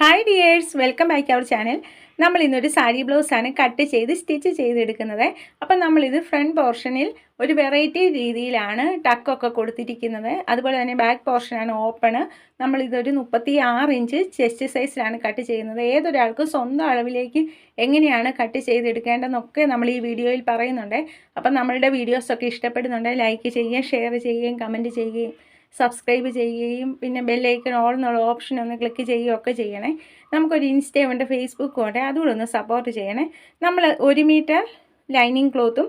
Hi dears welcome back our channel നമ്മൾ ഇന്നൊരു സാരി ബ്ലൗസാണ് കട്ട് ചെയ്ത് സ്റ്റിച്ച് ചെയ്തെടുക്കുന്നത്. അപ്പം നമ്മളിത് ഫ്രണ്ട് പോർഷനിൽ ഒരു വെറൈറ്റി രീതിയിലാണ് ടക്കൊക്കെ കൊടുത്തിരിക്കുന്നത്. അതുപോലെ തന്നെ ബാക്ക് പോർഷനാണ് ഓപ്പണ് നമ്മളിതൊരു മുപ്പത്തി ആറ് ഇഞ്ച് ചെസ്റ്റ് സൈസിലാണ് കട്ട് ചെയ്യുന്നത്. ഏതൊരാൾക്കും സ്വന്തം അളവിലേക്ക് എങ്ങനെയാണ് കട്ട് ചെയ്തെടുക്കേണ്ടതെന്നൊക്കെ നമ്മൾ ഈ വീഡിയോയിൽ പറയുന്നുണ്ട്. അപ്പം നമ്മളുടെ വീഡിയോസൊക്കെ ഇഷ്ടപ്പെടുന്നുണ്ട്. ലൈക്ക് ചെയ്യുകയും ഷെയർ ചെയ്യുകയും കമന്റ് ചെയ്യുകയും സബ്സ്ക്രൈബ് ചെയ്യുകയും പിന്നെ ബെല്ലൈക്കൺ ഓൾ എന്നുള്ള ഓപ്ഷൻ ഒന്ന് ക്ലിക്ക് ചെയ്യുകയും ഒക്കെ ചെയ്യണേ. നമുക്കൊരു ഇൻസ്റ്റയും ഉണ്ട് ഫേസ്ബുക്കും ഉണ്ട് അതുകൂടെ ഒന്ന് സപ്പോർട്ട് ചെയ്യണേ. നമ്മൾ ഒരു മീറ്റർ ലൈനിങ് ക്ലോത്തും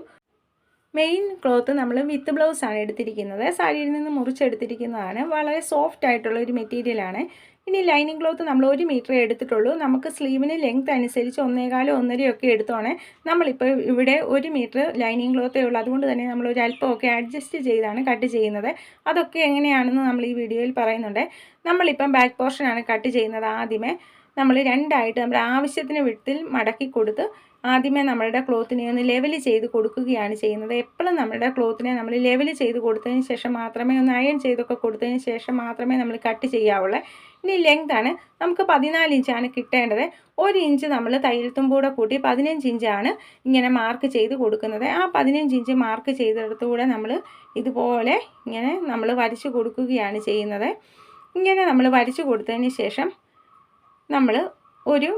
മെയിൻ ക്ലോത്ത് നമ്മൾ വിത്ത് ബ്ലൗസാണ് എടുത്തിരിക്കുന്നത്. സാരിയിൽ നിന്ന് മുറിച്ചെടുത്തിരിക്കുന്നതാണ്. വളരെ സോഫ്റ്റ് ആയിട്ടുള്ള ഒരു മെറ്റീരിയലാണ് ഇനി ലൈനിങ് ക്ലോത്ത് നമ്മൾ ഒരു മീറ്റർ എടുത്തിട്ടുള്ളൂ. നമുക്ക് സ്ലീവിന് ലെങ്ത് അനുസരിച്ച് ഒന്നേകാലോ ഒന്നരയൊക്കെ എടുത്തോണേ. നമ്മളിപ്പോൾ ഇവിടെ ഒരു മീറ്റർ ലൈനിങ് ക്ലോത്തേ ഉള്ളൂ. അതുകൊണ്ട് തന്നെ നമ്മൾ ഒരു അല്പമൊക്കെ അഡ്ജസ്റ്റ് ചെയ്താണ് കട്ട് ചെയ്യുന്നത്. അതൊക്കെ എങ്ങനെയാണെന്ന് നമ്മൾ ഈ വീഡിയോയിൽ പറയുന്നുണ്ട്. നമ്മളിപ്പം ബാക്ക് പോർഷനാണ് കട്ട് ചെയ്യുന്നത് ആദ്യമേ. നമ്മൾ രണ്ടായിട്ട് നമ്മുടെ ആവശ്യത്തിന് വിട്ടിൽ മടക്കി കൊടുത്ത് ആദ്യമേ നമ്മളുടെ ക്ലോത്തിനെ ഒന്ന് ലെവൽ ചെയ്ത് കൊടുക്കുകയാണ് ചെയ്യുന്നത്. എപ്പോഴും നമ്മളുടെ ക്ലോത്തിനെ നമ്മൾ ലെവൽ ചെയ്ത് കൊടുത്തതിന് ശേഷം മാത്രമേ ഒന്ന് അയൺ ചെയ്തൊക്കെ കൊടുത്തതിന് ശേഷം മാത്രമേ നമ്മൾ കട്ട് ചെയ്യാവുള്ളൂ. ഇനി ലെങ്ത് ആണ്. നമുക്ക് പതിനാല് ഇഞ്ചാണ് കിട്ടേണ്ടത്. ഒരു ഇഞ്ച് നമ്മൾ തയ്യൽത്തുമ്പൂടെ കൂട്ടി പതിനഞ്ച് ഇഞ്ചാണ് ഇങ്ങനെ മാർക്ക് ചെയ്ത് കൊടുക്കുന്നത്. ആ പതിനഞ്ച് ഇഞ്ച് മാർക്ക് ചെയ്തെടുത്തുകൂടെ നമ്മൾ ഇതുപോലെ ഇങ്ങനെ നമ്മൾ വരച്ച് കൊടുക്കുകയാണ് ചെയ്യുന്നത്. ഇങ്ങനെ നമ്മൾ വരച്ച് കൊടുത്തതിന് ശേഷം നമ്മൾ ഒരു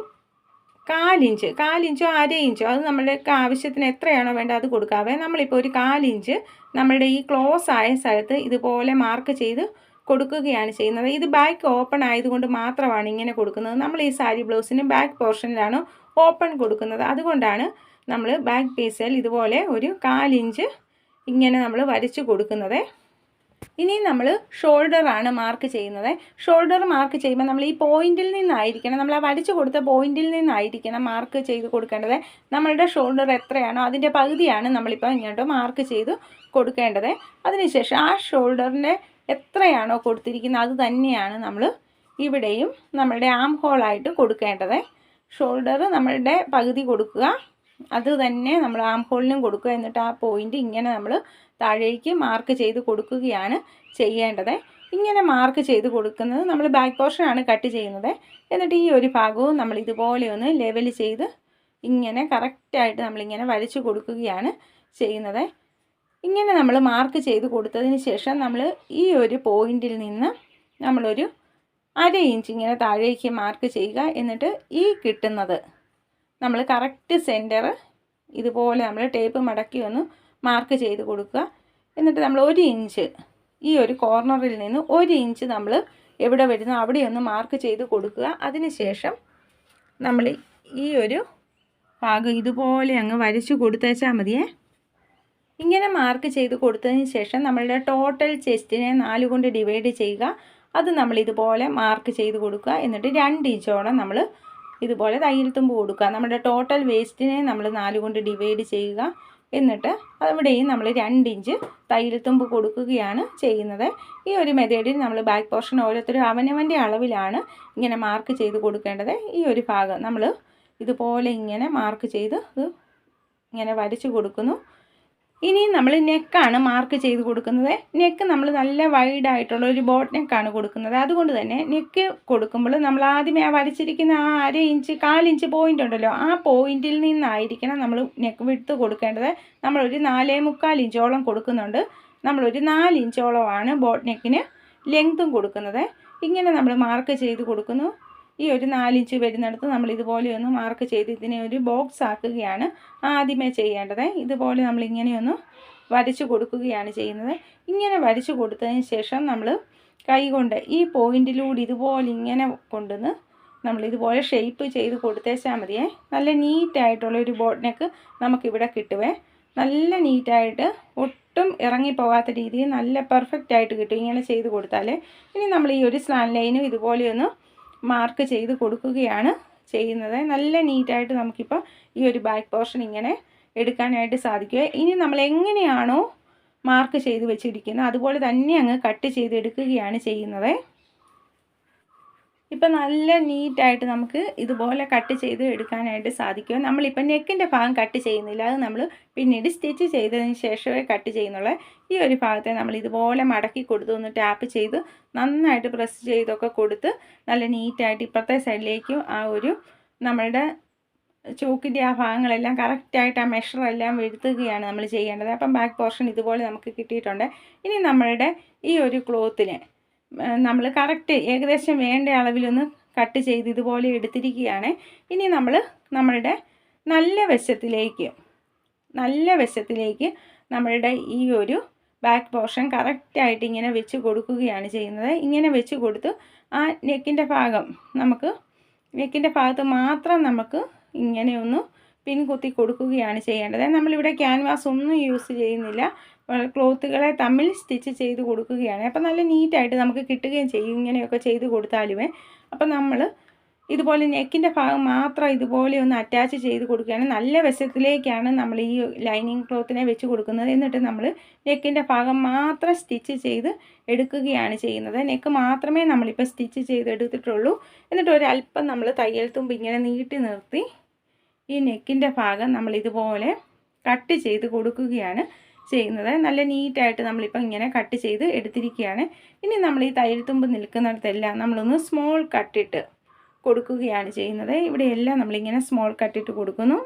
കാലിഞ്ച് കാലിഞ്ചോ അര ഇഞ്ചോ അത് നമ്മുടെ ആവശ്യത്തിന് എത്രയാണോ വേണ്ടത് അത് കൊടുക്കാവേ. നമ്മളിപ്പോൾ ഒരു കാലിഞ്ച് നമ്മളുടെ ഈ ക്ലോസ് ആയ സ്ഥലത്ത് ഇതുപോലെ മാർക്ക് ചെയ്ത് കൊടുക്കുകയാണ് ചെയ്യുന്നത്. ഇത് ബാക്ക് ഓപ്പൺ ആയതുകൊണ്ട് മാത്രമാണ് ഇങ്ങനെ കൊടുക്കുന്നത്. നമ്മൾ ഈ സാരി ബ്ലൗസിന് ബാക്ക് പോർഷനിലാണ് ഓപ്പൺ കൊടുക്കുന്നത്. അതുകൊണ്ടാണ് നമ്മൾ ബാക്ക് പീസിൽ ഇതുപോലെ ഒരു കാലിഞ്ച് ഇങ്ങനെ നമ്മൾ വരച്ച് കൊടുക്കുന്നത്. ഇനി നമ്മൾ ഷോൾഡറാണ് മാർക്ക് ചെയ്യുന്നത്. ഷോൾഡർ മാർക്ക് ചെയ്യുമ്പോൾ നമ്മൾ ഈ പോയിന്റിൽ നിന്നായിരിക്കണം. നമ്മൾ ആ വരച്ച് കൊടുത്ത പോയിന്റിൽ നിന്നായിരിക്കണം മാർക്ക് ചെയ്ത് കൊടുക്കേണ്ടത്. നമ്മളുടെ ഷോൾഡർ എത്രയാണോ അതിന്റെ പകുതിയാണ് നമ്മളിപ്പോൾ ഇങ്ങോട്ട് മാർക്ക് ചെയ്ത് കൊടുക്കേണ്ടത്. അതിനുശേഷം ആ ഷോൾഡറിന്റെ എത്രയാണോ കൊടുത്തിരിക്കുന്നത് അത് തന്നെയാണ് നമ്മൾ ഇവിടെയും നമ്മളുടെ ആം ഹോളായിട്ട് കൊടുക്കേണ്ടത്. ഷോൾഡർ നമ്മളുടെ പകുതി കൊടുക്കുക. അത് തന്നെ നമ്മൾ ആം ഹോളിനും കൊടുക്കുക. എന്നിട്ട് ആ പോയിന്റ് ഇങ്ങനെ നമ്മൾ താഴേക്ക് മാർക്ക് ചെയ്ത് കൊടുക്കുകയാണ് ചെയ്യേണ്ടത്. ഇങ്ങനെ മാർക്ക് ചെയ്ത് കൊടുക്കുന്നത് നമ്മൾ ബാക്ക് പോർഷനാണ് കട്ട് ചെയ്യുന്നത്. എന്നിട്ട് ഈ ഒരു ഭാഗവും നമ്മൾ ഇതുപോലെ ഒന്ന് ലെവൽ ചെയ്ത് ഇങ്ങനെ കറക്റ്റായിട്ട് നമ്മളിങ്ങനെ വരച്ച് കൊടുക്കുകയാണ് ചെയ്യുന്നത്. ഇങ്ങനെ നമ്മൾ മാർക്ക് ചെയ്ത് കൊടുത്തതിന് ശേഷം നമ്മൾ ഈ ഒരു പോയിന്റിൽ നിന്ന് നമ്മളൊരു അര ഇഞ്ച് ഇങ്ങനെ താഴേക്ക് മാർക്ക് ചെയ്യുക എന്നിട്ട് ഈ കിട്ടുന്നത്. നമ്മൾ കറക്റ്റ് സെന്റർ ഇതുപോലെ നമ്മൾ ടേപ്പ് മടക്കി ഒന്ന് മാർക്ക് ചെയ്ത് കൊടുക്കുക. എന്നിട്ട് നമ്മൾ ഒരു ഇഞ്ച് ഈ ഒരു കോർണറിൽ നിന്ന് ഒരു ഇഞ്ച് നമ്മൾ എവിടെ വരുന്നു അവിടെ ഒന്ന് മാർക്ക് ചെയ്ത് കൊടുക്കുക. അതിനുശേഷം നമ്മൾ ഈ ഒരു ഭാഗം ഇതുപോലെ അങ്ങ് വരച്ച് കൊടുത്തേച്ചാൽ മതിയേ. ഇങ്ങനെ മാർക്ക് ചെയ്ത് കൊടുത്തതിന് ശേഷം നമ്മളുടെ ടോട്ടൽ ചെസ്റ്റിനെ നാല് കൊണ്ട് ഡിവൈഡ് ചെയ്യുക. അത് നമ്മൾ ഇതുപോലെ മാർക്ക് ചെയ്ത് കൊടുക്കുക. എന്നിട്ട് രണ്ട് ഇഞ്ചോളം നമ്മൾ ഇതുപോലെ തയ്യൽ തുമ്പ് കൊടുക്കുക. നമ്മുടെ ടോട്ടൽ വേസ്റ്റിനെ നമ്മൾ നാല് കൊണ്ട് ഡിവൈഡ് ചെയ്യുക. എന്നിട്ട് അവിടെയും നമ്മൾ രണ്ട് ഇഞ്ച് തയ്യൽ തുമ്പ് കൊടുക്കുകയാണ് ചെയ്യുന്നത്. ഈ ഒരു മെത്തേഡിൽ നമ്മൾ ബാക്ക് പോർഷൻ ഓരോരുത്തരും അവനവന്റെ അളവിലാണ് ഇങ്ങനെ മാർക്ക് ചെയ്ത് കൊടുക്കേണ്ടത്. ഈ ഒരു ഭാഗം നമ്മൾ ഇതുപോലെ ഇങ്ങനെ മാർക്ക് ചെയ്ത് ഇങ്ങനെ വരച്ച് കൊടുക്കുന്നു. ഇനി നമ്മൾ നെക്കാണ് മാർക്ക് ചെയ്ത് കൊടുക്കുന്നത്. നെക്ക് നമ്മൾ നല്ല വൈഡ് ആയിട്ടുള്ള ഒരു ബോട്ട് നെക്കാണ് കൊടുക്കുന്നത്. അതുകൊണ്ട് തന്നെ നെക്ക് കൊടുക്കുമ്പോൾ നമ്മൾ ആദ്യമേ ആ വരച്ചിരിക്കുന്ന ആ അര ഇഞ്ച് കാലിഞ്ച് പോയിന്റ് ഉണ്ടല്ലോ ആ പോയിന്റിൽ നിന്നായിരിക്കണം നമ്മൾ നെക്ക് വിട്ട് കൊടുക്കേണ്ടത്. നമ്മളൊരു നാലേ മുക്കാൽ ഇഞ്ചോളം കൊടുക്കുന്നുണ്ട്. നമ്മളൊരു നാല് ഇഞ്ചോളമാണ് ബോട്ട് നെക്കിന് ലെങ്ത്തും കൊടുക്കുന്നത്. ഇങ്ങനെ നമ്മൾ മാർക്ക് ചെയ്ത് കൊടുക്കുന്നു. ഈ ഒരു നാലിഞ്ച് വരുന്നിടത്ത് നമ്മൾ ഇതുപോലെ ഒന്ന് മാർക്ക് ചെയ്ത് ഇതിനെ ഒരു ബോക്സ് ആക്കുകയാണ് ആദ്യമേ ചെയ്യേണ്ടത്. ഇതുപോലെ നമ്മൾ ഇങ്ങനെയൊന്ന് വരച്ചു കൊടുക്കുകയാണ് ചെയ്യുന്നത്. ഇങ്ങനെ വരച്ചു കൊടുത്തതിന് ശേഷം നമ്മൾ കൈ കൊണ്ട് ഈ പോയിന്റിലൂടെ ഇതുപോലെ ഇങ്ങനെ കൊണ്ടുവന്ന് നമ്മൾ ഇതുപോലെ ഷേപ്പ് ചെയ്ത് കൊടുത്തേച്ചാൽ മതിയേ. നല്ല നീറ്റായിട്ടുള്ള ഒരു ബോട്ട് നെക്ക് നമുക്കിവിടെ കിട്ടുവേ. നല്ല നീറ്റായിട്ട് ഒട്ടും ഇറങ്ങിപ്പോകാത്ത രീതിയിൽ നല്ല പെർഫെക്റ്റ് ആയിട്ട് കിട്ടും ഇങ്ങനെ ചെയ്ത് കൊടുത്താൽ ഇനി നമ്മൾ ഈ ഒരു സ്ലാൻ ലൈനും ഇതുപോലെ ഒന്ന് മാർക്ക് ചെയ്ത് കൊടുക്കുകയാണ് ചെയ്യുന്നത്. നല്ല നീറ്റായിട്ട് നമുക്കിപ്പോൾ ഈ ഒരു ബാക്ക് പോർഷൻ ഇങ്ങനെ എടുക്കാനായിട്ട് സാധിക്കുക. ഇനി നമ്മൾ എങ്ങനെയാണോ മാർക്ക് ചെയ്ത് വെച്ചിരിക്കുന്നത് അതുപോലെ തന്നെ അങ്ങ് കട്ട് ചെയ്തെടുക്കുകയാണ് ചെയ്യുന്നത്. ഇപ്പം നല്ല നീറ്റായിട്ട് നമുക്ക് ഇതുപോലെ കട്ട് ചെയ്ത് എടുക്കാനായിട്ട് സാധിക്കും. നമ്മളിപ്പോൾ നെക്കിന്റെ ഭാഗം കട്ട് ചെയ്യുന്നില്ല. അത് നമ്മൾ പിന്നീട് സ്റ്റിച്ച് ചെയ്തതിന് ശേഷമേ കട്ട് ചെയ്യുന്നുള്ളൂ. ഈ ഒരു ഭാഗത്തെ നമ്മൾ ഇതുപോലെ മടക്കി കൊടുത്തു ഒന്ന് ടാപ്പ് ചെയ്ത് നന്നായിട്ട് പ്രസ് ചെയ്തൊക്കെ കൊടുത്ത് നല്ല നീറ്റായിട്ട് ഇപ്പുറത്തെ സൈഡിലേക്കും ആ ഒരു നമ്മളുടെ ചോക്കിന്റെ ആ ഭാഗങ്ങളെല്ലാം കറക്റ്റായിട്ട് ആ മെഷറെല്ലാം വരുത്തുകയാണ് നമ്മൾ ചെയ്യേണ്ടത്. അപ്പം ബാക്ക് പോർഷൻ ഇതുപോലെ നമുക്ക് കിട്ടിയിട്ടുണ്ട്. ഇനി നമ്മളുടെ ഈ ഒരു ക്ലോത്തിന് നമ്മൾ കറക്റ്റ് ഏകദേശം വേണ്ട അളവിലൊന്ന് കട്ട് ചെയ്ത് ഇതുപോലെ എടുത്തിരിക്കുകയാണ്. ഇനി നമ്മൾ നമ്മളുടെ നല്ല വശത്തിലേക്ക് നല്ല വശത്തിലേക്ക് നമ്മളുടെ ഈ ഒരു ബാക്ക് പോർഷൻ കറക്റ്റായിട്ട് ഇങ്ങനെ വെച്ച് കൊടുക്കുകയാണ് ചെയ്യുന്നത്. ഇങ്ങനെ വെച്ച് കൊടുത്ത് ആ നെക്കിന്റെ ഭാഗം നമുക്ക് നെക്കിന്റെ ഭാഗത്ത് മാത്രം നമുക്ക് ഇങ്ങനെ ഒന്ന് പിൻ കുത്തി കൊടുക്കുകയാണ് ചെയ്യേണ്ടത്. നമ്മളിവിടെ ക്യാൻവാസ് ഒന്നും യൂസ് ചെയ്യുന്നില്ല. ക്ലോത്തുകളെ തമ്മിൽ സ്റ്റിച്ച് ചെയ്ത് കൊടുക്കുകയാണ്. അപ്പം നല്ല നീറ്റായിട്ട് നമുക്ക് കിട്ടുകയും ചെയ്യും. ഇങ്ങനെയൊക്കെ ചെയ്ത് കൊടുത്താലുമേ. അപ്പം നമ്മൾ ഇതുപോലെ നെക്കിന്റെ ഭാഗം മാത്രം ഇതുപോലെ ഒന്ന് അറ്റാച്ച് ചെയ്ത് കൊടുക്കുകയാണ്. നല്ല വശത്തിലേക്കാണ് നമ്മൾ ഈ ലൈനിങ് ക്ലോത്തിനെ വെച്ച് കൊടുക്കുന്നത്. എന്നിട്ട് നമ്മൾ നെക്കിന്റെ ഭാഗം മാത്രം സ്റ്റിച്ച് ചെയ്ത് എടുക്കുകയാണ് ചെയ്യുന്നത്. നെക്ക് മാത്രമേ നമ്മളിപ്പോൾ സ്റ്റിച്ച് ചെയ്തെടുത്തിട്ടുള്ളൂ എന്നിട്ട് ഒരല്പം നമ്മൾ തയ്യൽ തുമ്പ് ഇങ്ങനെ നീട്ടി നിർത്തി ഈ നെക്കിന്റെ ഭാഗം നമ്മൾ ഇതുപോലെ കട്ട് ചെയ്ത് കൊടുക്കുകയാണ്. ചെയ്യുന്നത്. നല്ല നീറ്റായിട്ട് നമ്മളിപ്പോൾ ഇങ്ങനെ കട്ട് ചെയ്ത് എടുത്തിരിക്കുകയാണ്. ഇനി നമ്മൾ ഈ തൈര് തുമ്പ് നിൽക്കുന്നിടത്തെല്ലാം നമ്മളൊന്ന് സ്മോൾ കട്ടിട്ട് കൊടുക്കുകയാണ് ചെയ്യുന്നത്. ഇവിടെയെല്ലാം നമ്മളിങ്ങനെ സ്മോൾ കട്ടിട്ട് കൊടുക്കുന്നു.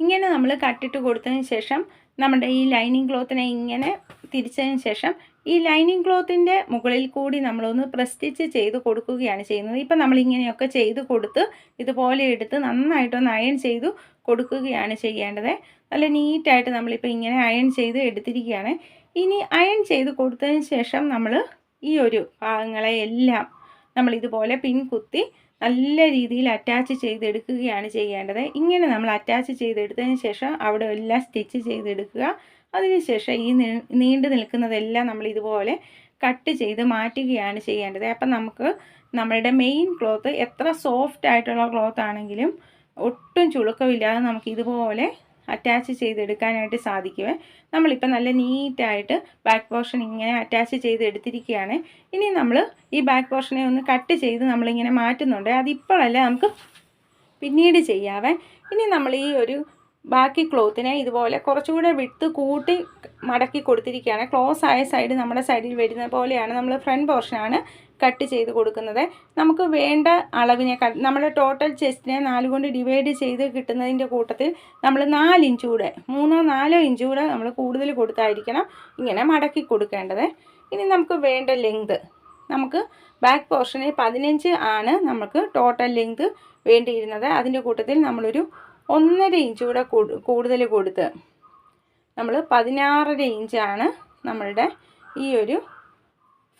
ഇങ്ങനെ നമ്മൾ കട്ടിട്ട് കൊടുത്തതിന് ശേഷം നമ്മുടെ ഈ ലൈനിങ് ക്ലോത്തിനെ ഇങ്ങനെ തിരിച്ചതിന് ശേഷം ഈ ലൈനിങ് ക്ലോത്തിന്റെ മുകളിൽ കൂടി നമ്മളൊന്ന് പ്രസ്റ്റിച്ച് ചെയ്ത് കൊടുക്കുകയാണ് ചെയ്യുന്നത്. ഇപ്പം നമ്മളിങ്ങനെയൊക്കെ ചെയ്ത് കൊടുത്ത് ഇതുപോലെ എടുത്ത് നന്നായിട്ടൊന്ന് അയൺ ചെയ്തു കൊടുക്കുകയാണ് ചെയ്യേണ്ടത്. നല്ല നീറ്റായിട്ട് നമ്മളിപ്പോൾ ഇങ്ങനെ അയൺ ചെയ്ത് എടുത്തിരിക്കുകയാണ്. ഇനി അയൺ ചെയ്ത് കൊടുത്തതിന് ശേഷം നമ്മൾ ഈ ഒരു ഭാഗങ്ങളെ എല്ലാം നമ്മൾ ഇതുപോലെ പിൻ കുത്തി നല്ല രീതിയിൽ അറ്റാച്ച് ചെയ്തെടുക്കുകയാണ് ചെയ്യേണ്ടത്. ഇങ്ങനെ നമ്മൾ അറ്റാച്ച് ചെയ്തെടുത്തതിന് ശേഷം അവിടെ എല്ലാം സ്റ്റിച്ച് ചെയ്തെടുക്കുക. അതിനുശേഷം ഈ നീണ്ടു നിൽക്കുന്നതെല്ലാം നമ്മൾ ഇതുപോലെ കട്ട് ചെയ്ത് മാറ്റുകയാണ് ചെയ്യേണ്ടത്. അപ്പം നമുക്ക് നമ്മളുടെ മെയിൻ ക്ലോത്ത് എത്ര സോഫ്റ്റ് ആയിട്ടുള്ള ക്ലോത്ത് ആണെങ്കിലും ഒട്ടും ചുളുക്കമില്ലാതെ നമുക്ക് ഇതുപോലെ അറ്റാച്ച് ചെയ്തെടുക്കാനായിട്ട് സാധിക്കുമേ നമ്മളിപ്പോൾ നല്ല നീറ്റായിട്ട് ബാക്ക് പോർഷൻ ഇങ്ങനെ അറ്റാച്ച് ചെയ്ത് എടുത്തിരിക്കുകയാണ് ഇനി നമ്മൾ ഈ ബാക്ക് പോർഷനെ ഒന്ന് കട്ട് ചെയ്ത് നമ്മളിങ്ങനെ മാറ്റുന്നുണ്ട്. അതിപ്പോഴല്ല നമുക്ക് പിന്നീട് ചെയ്യാവേ. ഇനി നമ്മൾ ഈ ഒരു ബാക്കി ക്ലോത്തിനെ ഇതുപോലെ കുറച്ചുകൂടെ വിട്ട് കൂട്ടി മടക്കി കൊടുത്തിരിക്കുകയാണ്. ക്ലോസ് ആയ സൈഡ് നമ്മുടെ സൈഡിൽ വരുന്ന പോലെയാണ് നമ്മൾ ഫ്രണ്ട് പോർഷനാണ് കട്ട് ചെയ്ത് കൊടുക്കുന്നത്. നമുക്ക് വേണ്ട അളവിനെ നമ്മുടെ ടോട്ടൽ ചെസ്റ്റിനെ നാല് കൊണ്ട് ഡിവൈഡ് ചെയ്ത് കിട്ടുന്നതിന്റെ കൂട്ടത്തിൽ നമ്മൾ നാല് കൂടെ മൂന്നോ നാലോ ഇഞ്ച് കൂടെ നമ്മൾ കൂടുതൽ കൊടുത്തായിരിക്കണം ഇങ്ങനെ മടക്കി കൊടുക്കേണ്ടത്. ഇനി നമുക്ക് വേണ്ട ലെങ്ത് നമുക്ക് ബാക്ക് പോർഷനിൽ പതിനഞ്ച് ആണ് നമുക്ക് ടോട്ടൽ ലെങ്ത് വേണ്ടിയിരുന്നത്. അതിന്റെ കൂട്ടത്തിൽ നമ്മളൊരു ഒന്നര ഇഞ്ച് കൂടെ കൂടുതൽ കൊടുത്ത് നമ്മൾ പതിനാറര ഇഞ്ചാണ് നമ്മളുടെ ഈ ഒരു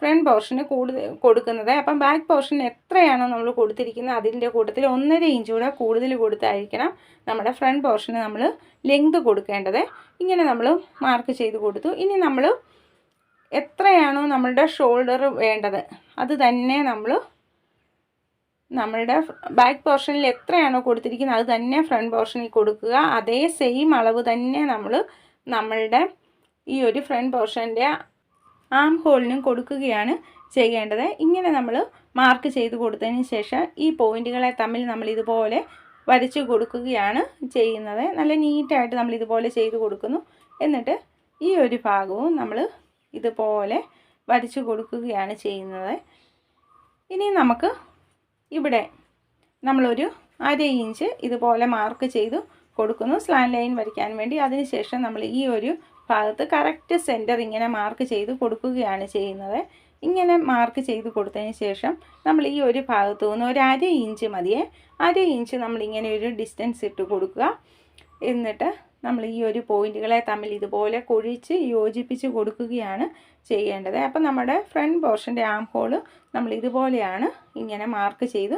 ഫ്രണ്ട് പോർഷന് കൂടുതൽ കൊടുക്കുന്നത്. അപ്പം ബാക്ക് പോർഷൻ എത്രയാണോ നമ്മൾ കൊടുത്തിരിക്കുന്നത് അതിന്റെ കൂട്ടത്തിൽ ഒന്നര ഇഞ്ച് കൂടെ കൂടുതൽ കൊടുത്തായിരിക്കണം നമ്മുടെ ഫ്രണ്ട് പോർഷന് നമ്മൾ ലെങ്ത് കൊടുക്കേണ്ടത്. ഇങ്ങനെ നമ്മൾ മാർക്ക് ചെയ്ത് കൊടുത്തു. ഇനി നമ്മൾ എത്രയാണോ നമ്മളുടെ ഷോൾഡർ വേണ്ടത് അത് തന്നെ നമ്മൾ നമ്മളുടെ ബാക്ക് പോർഷനിൽ എത്രയാണോ കൊടുത്തിരിക്കുന്നത് അത് തന്നെ ഫ്രണ്ട് പോർഷനിൽ കൊടുക്കുക. അതേ സെയിം അളവ് തന്നെ നമ്മൾ നമ്മളുടെ ഈ ഒരു ഫ്രണ്ട് പോർഷന്റെ ആം ഹോളിനും കൊടുക്കുകയാണ് ചെയ്യേണ്ടത്. ഇങ്ങനെ നമ്മൾ മാർക്ക് ചെയ്ത് കൊടുത്തതിന് ശേഷം ഈ പോയിന്റുകളെ തമ്മിൽ നമ്മൾ ഇതുപോലെ വരച്ച് കൊടുക്കുകയാണ് ചെയ്യുന്നത്. നല്ല നീറ്റായിട്ട് നമ്മൾ ഇതുപോലെ ചെയ്ത് കൊടുക്കുന്നു. എന്നിട്ട് ഈ ഒരു ഭാഗവും നമ്മൾ ഇതുപോലെ വരച്ച് കൊടുക്കുകയാണ് ചെയ്യുന്നത്. ഇനി നമുക്ക് ഇവിടെ നമ്മളൊരു അര ഇഞ്ച് ഇതുപോലെ മാർക്ക് ചെയ്തു കൊടുക്കുന്നു. സ്ലാൻ ലൈൻ വരയ്ക്കാൻ വേണ്ടി. അതിനുശേഷം നമ്മൾ ഈ ഒരു ഭാഗത്ത് കറക്റ്റ് സെന്റർ ഇങ്ങനെ മാർക്ക് ചെയ്ത് കൊടുക്കുകയാണ് ചെയ്യുന്നത്. ഇങ്ങനെ മാർക്ക് ചെയ്ത് കൊടുത്തതിന് ശേഷം നമ്മൾ ഈ ഒരു ഭാഗത്തു നിന്ന് ഒരു അര ഇഞ്ച് മതിയേ. അര ഇഞ്ച് നമ്മൾ ഇങ്ങനെ ഒരു ഡിസ്റ്റൻസ് ഇട്ട് കൊടുക്കുക. എന്നിട്ട് നമ്മൾ ഈ ഒരു പോയിന്റുകളെ തമ്മിൽ ഇതുപോലെ കുഴിച്ച് യോജിപ്പിച്ച് കൊടുക്കുകയാണ് ചെയ്യേണ്ടത്. അപ്പം നമ്മുടെ ഫ്രണ്ട് പോർഷന്റെ ആം ഹോൾ നമ്മൾ ഇതുപോലെയാണ് ഇങ്ങനെ മാർക്ക് ചെയ്ത്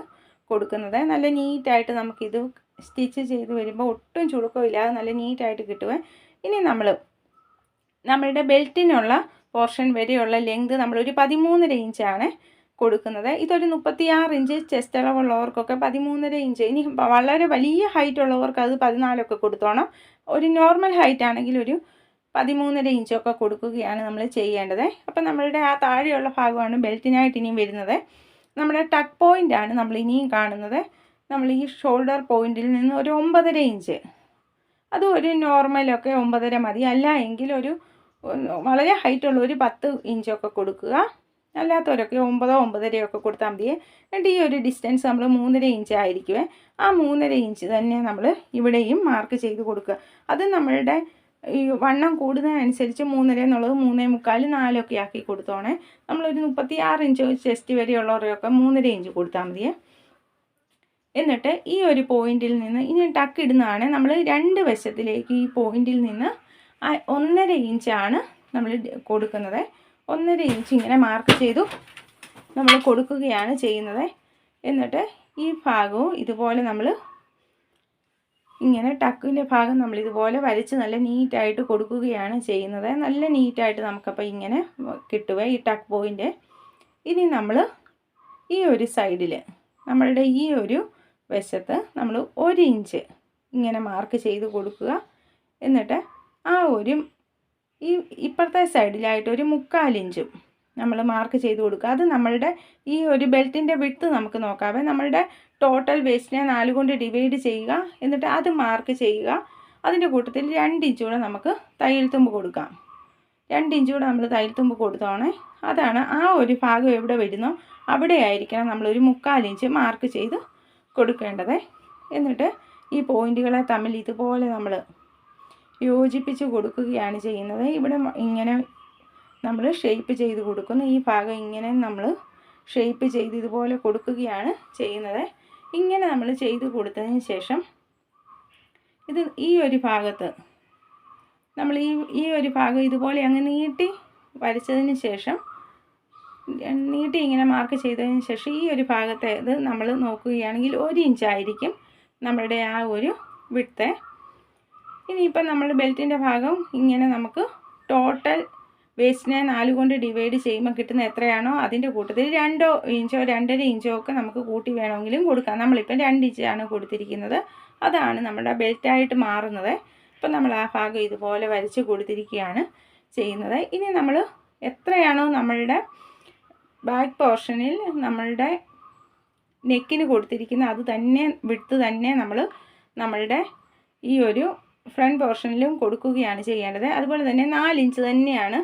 കൊടുക്കുന്നത്. നല്ല നീറ്റായിട്ട് നമുക്കിത് സ്റ്റിച്ച് ചെയ്ത് വരുമ്പോൾ ഒട്ടും ചുളുക്കമില്ലാതെ നല്ല നീറ്റായിട്ട് കിട്ടുവേ ഇനി നമ്മൾ നമ്മളുടെ ബെൽറ്റിനുള്ള പോർഷൻ വരെയുള്ള ലെങ്ത് നമ്മളൊരു പതിമൂന്നര ഇഞ്ചാണ് കൊടുക്കുന്നത്. ഇതൊരു മുപ്പത്തിയാറ് ഇഞ്ച് ചെസ്റ്റ് അളവുള്ളവർക്കൊക്കെ പതിമൂന്നര ഇഞ്ച്. ഇനി വളരെ വലിയ ഹൈറ്റ് ഉള്ളവർക്ക് അത് പതിനാലൊക്കെ കൊടുത്തോണം. ഒരു നോർമൽ ഹൈറ്റ് ആണെങ്കിൽ ഒരു പതിമൂന്നര ഇഞ്ചൊക്കെ കൊടുക്കുകയാണ് നമ്മൾ ചെയ്യേണ്ടത്. അപ്പം നമ്മളുടെ ആ താഴെയുള്ള ഭാഗമാണ് ബെൽറ്റിനായിട്ട് ഇനിയും വരുന്നത്. നമ്മുടെ ടക്ക് പോയിന്റാണ് നമ്മൾ ഇനിയും കാണുന്നത്. നമ്മൾ ഈ ഷോൾഡർ പോയിന്റിൽ നിന്ന് ഒരു ഒമ്പതര ഇഞ്ച്. അത് ഒരു നോർമലൊക്കെ ഒമ്പതര മതി. അല്ല എങ്കിൽ ഒരു വളരെ ഹൈറ്റ് ഹൈറ്റുള്ള ഒരു പത്ത് ഇഞ്ചൊക്കെ കൊടുക്കുക. അല്ലാത്തവരൊക്കെ ഒമ്പതോ ഒമ്പതരയോ ഒക്കെ കൊടുത്താൽ മതിയേ. എന്നിട്ട് ഈ ഒരു ഡിസ്റ്റൻസ് നമ്മൾ മൂന്നര ഇഞ്ച് ആയിരിക്കുമേ ആ മൂന്നര ഇഞ്ച് തന്നെ നമ്മൾ ഇവിടെയും മാർക്ക് ചെയ്ത് കൊടുക്കുക. അത് നമ്മളുടെ ഈ വണ്ണം കൂടുന്നതിനനുസരിച്ച് മൂന്നര എന്നുള്ളത് മൂന്നേ മുക്കാൽ നാലൊക്കെ ആക്കി കൊടുത്തോണേ. നമ്മളൊരു മുപ്പത്തി ആറ് ഇഞ്ച് ചെസ്റ്റ് വരെയുള്ളവരെയൊക്കെ മൂന്നര ഇഞ്ച് കൊടുത്താൽ മതിയേ. എന്നിട്ട് ഈ ഒരു പോയിന്റിൽ നിന്ന് ഇനി ടക്ക് ഇടുന്നതാണ് നമ്മൾ രണ്ട് വശത്തിലേക്ക് ഈ പോയിന്റിൽ നിന്ന് ഒന്നര ഇഞ്ചാണ് നമ്മൾ കൊടുക്കുന്നത്. ഒന്നര ഇഞ്ച് ഇങ്ങനെ മാർക്ക് ചെയ്തു നമ്മൾ കൊടുക്കുകയാണ് ചെയ്യുന്നത്. എന്നിട്ട് ഈ ഭാഗവും ഇതുപോലെ നമ്മൾ ഇങ്ങനെ ടക്കിന്റെ ഭാഗം നമ്മൾ ഇതുപോലെ വരച്ച് നല്ല നീറ്റായിട്ട് കൊടുക്കുകയാണ് ചെയ്യുന്നത്. നല്ല നീറ്റായിട്ട് നമുക്കപ്പോൾ ഇങ്ങനെ കിട്ടുക ഈ ടക്ക് പോയിന്റ് ഇനി നമ്മൾ ഈ ഒരു സൈഡിൽ നമ്മളുടെ ഈ ഒരു വശത്ത് നമ്മൾ ഒരു ഇഞ്ച് ഇങ്ങനെ മാർക്ക് ചെയ്ത് കൊടുക്കുക. എന്നിട്ട് ആ ഒരു ഈ ഇപ്പുറത്തെ സൈഡിലായിട്ട് ഒരു മുക്കാലിഞ്ചും നമ്മൾ മാർക്ക് ചെയ്ത് കൊടുക്കുക. അത് നമ്മളുടെ ഈ ഒരു ബെൽറ്റിന്റെ വിട്ട് നമുക്ക് നോക്കാവേ നമ്മളുടെ ടോട്ടൽ വേസ്റ്റിനെ നാല് കൊണ്ട് ഡിവൈഡ് ചെയ്യുക. എന്നിട്ട് അത് മാർക്ക് ചെയ്യുക. അതിന്റെ കൂട്ടത്തിൽ രണ്ട് ഇഞ്ച് കൂടെ നമുക്ക് തയ്യൽ തുമ്പ് കൊടുക്കാം. രണ്ട് ഇഞ്ച് കൂടെ നമ്മൾ തയ്യൽ തുമ്പ് കൊടുത്തോണേ അതാണ് ആ ഒരു ഭാഗം എവിടെ വരുന്നോ അവിടെ ആയിരിക്കണം നമ്മളൊരു മുക്കാലിഞ്ച് മാർക്ക് ചെയ്ത് കൊടുക്കേണ്ടത്. എന്നിട്ട് ഈ പോയിന്റുകളെ തമ്മിൽ ഇതുപോലെ നമ്മൾ യോജിപ്പിച്ച് കൊടുക്കുകയാണ് ചെയ്യുന്നത്. ഇവിടെ ഇങ്ങനെ നമ്മൾ ഷേപ്പ് ചെയ്ത് കൊടുക്കുന്നു. ഈ ഭാഗം ഇങ്ങനെ നമ്മൾ ഷേപ്പ് ചെയ്ത് ഇതുപോലെ കൊടുക്കുകയാണ് ചെയ്യുന്നത്. ഇങ്ങനെ നമ്മൾ ചെയ്ത് കൊടുത്തതിന് ശേഷം ഇത് ഈ ഒരു ഭാഗത്ത് നമ്മൾ ഈ ഈ ഒരു ഭാഗം ഇതുപോലെ അങ്ങ് നീട്ടി വരച്ചതിന് ശേഷം നീട്ടി ഇങ്ങനെ മാർക്ക് ചെയ്തതിന് ശേഷം ഈ ഒരു ഭാഗത്തെ ഇത് നമ്മൾ നോക്കുകയാണെങ്കിൽ ഒരു ഇഞ്ചായിരിക്കും നമ്മളുടെ ആ ഒരു വിട്ടെ ഇനിയിപ്പം നമ്മൾ ബെൽറ്റിന്റെ ഭാഗം ഇങ്ങനെ നമുക്ക് ടോട്ടൽ വേസ്റ്റിനെ നാല് കൊണ്ട് ഡിവൈഡ് ചെയ്യുമ്പോൾ കിട്ടുന്ന എത്രയാണോ അതിന്റെ കൂട്ടത്തിൽ രണ്ടോ ഇഞ്ചോ രണ്ടര ഇഞ്ചോ ഒക്കെ നമുക്ക് കൂട്ടി വേണമെങ്കിലും കൊടുക്കാം. നമ്മളിപ്പം രണ്ട് ഇഞ്ചാണ് കൊടുത്തിരിക്കുന്നത്. അതാണ് നമ്മുടെ ബെൽറ്റായിട്ട് മാറുന്നത്. ഇപ്പം നമ്മൾ ആ ഭാഗം ഇതുപോലെ വരച്ച് കൊടുത്തിരിക്കുകയാണ് ചെയ്യുന്നത്. ഇനി നമ്മൾ എത്രയാണോ നമ്മളുടെ ബാക്ക് പോർഷനിൽ നമ്മളുടെ നെക്കിന് കൊടുത്തിരിക്കുന്ന അത് തന്നെ വിട്ട് തന്നെ നമ്മൾ നമ്മളുടെ ഈ ഒരു ഫ്രണ്ട് പോർഷനിലും കൊടുക്കുകയാണ് ചെയ്യേണ്ടത്. അതുപോലെ തന്നെ നാലിഞ്ച് തന്നെയാണ്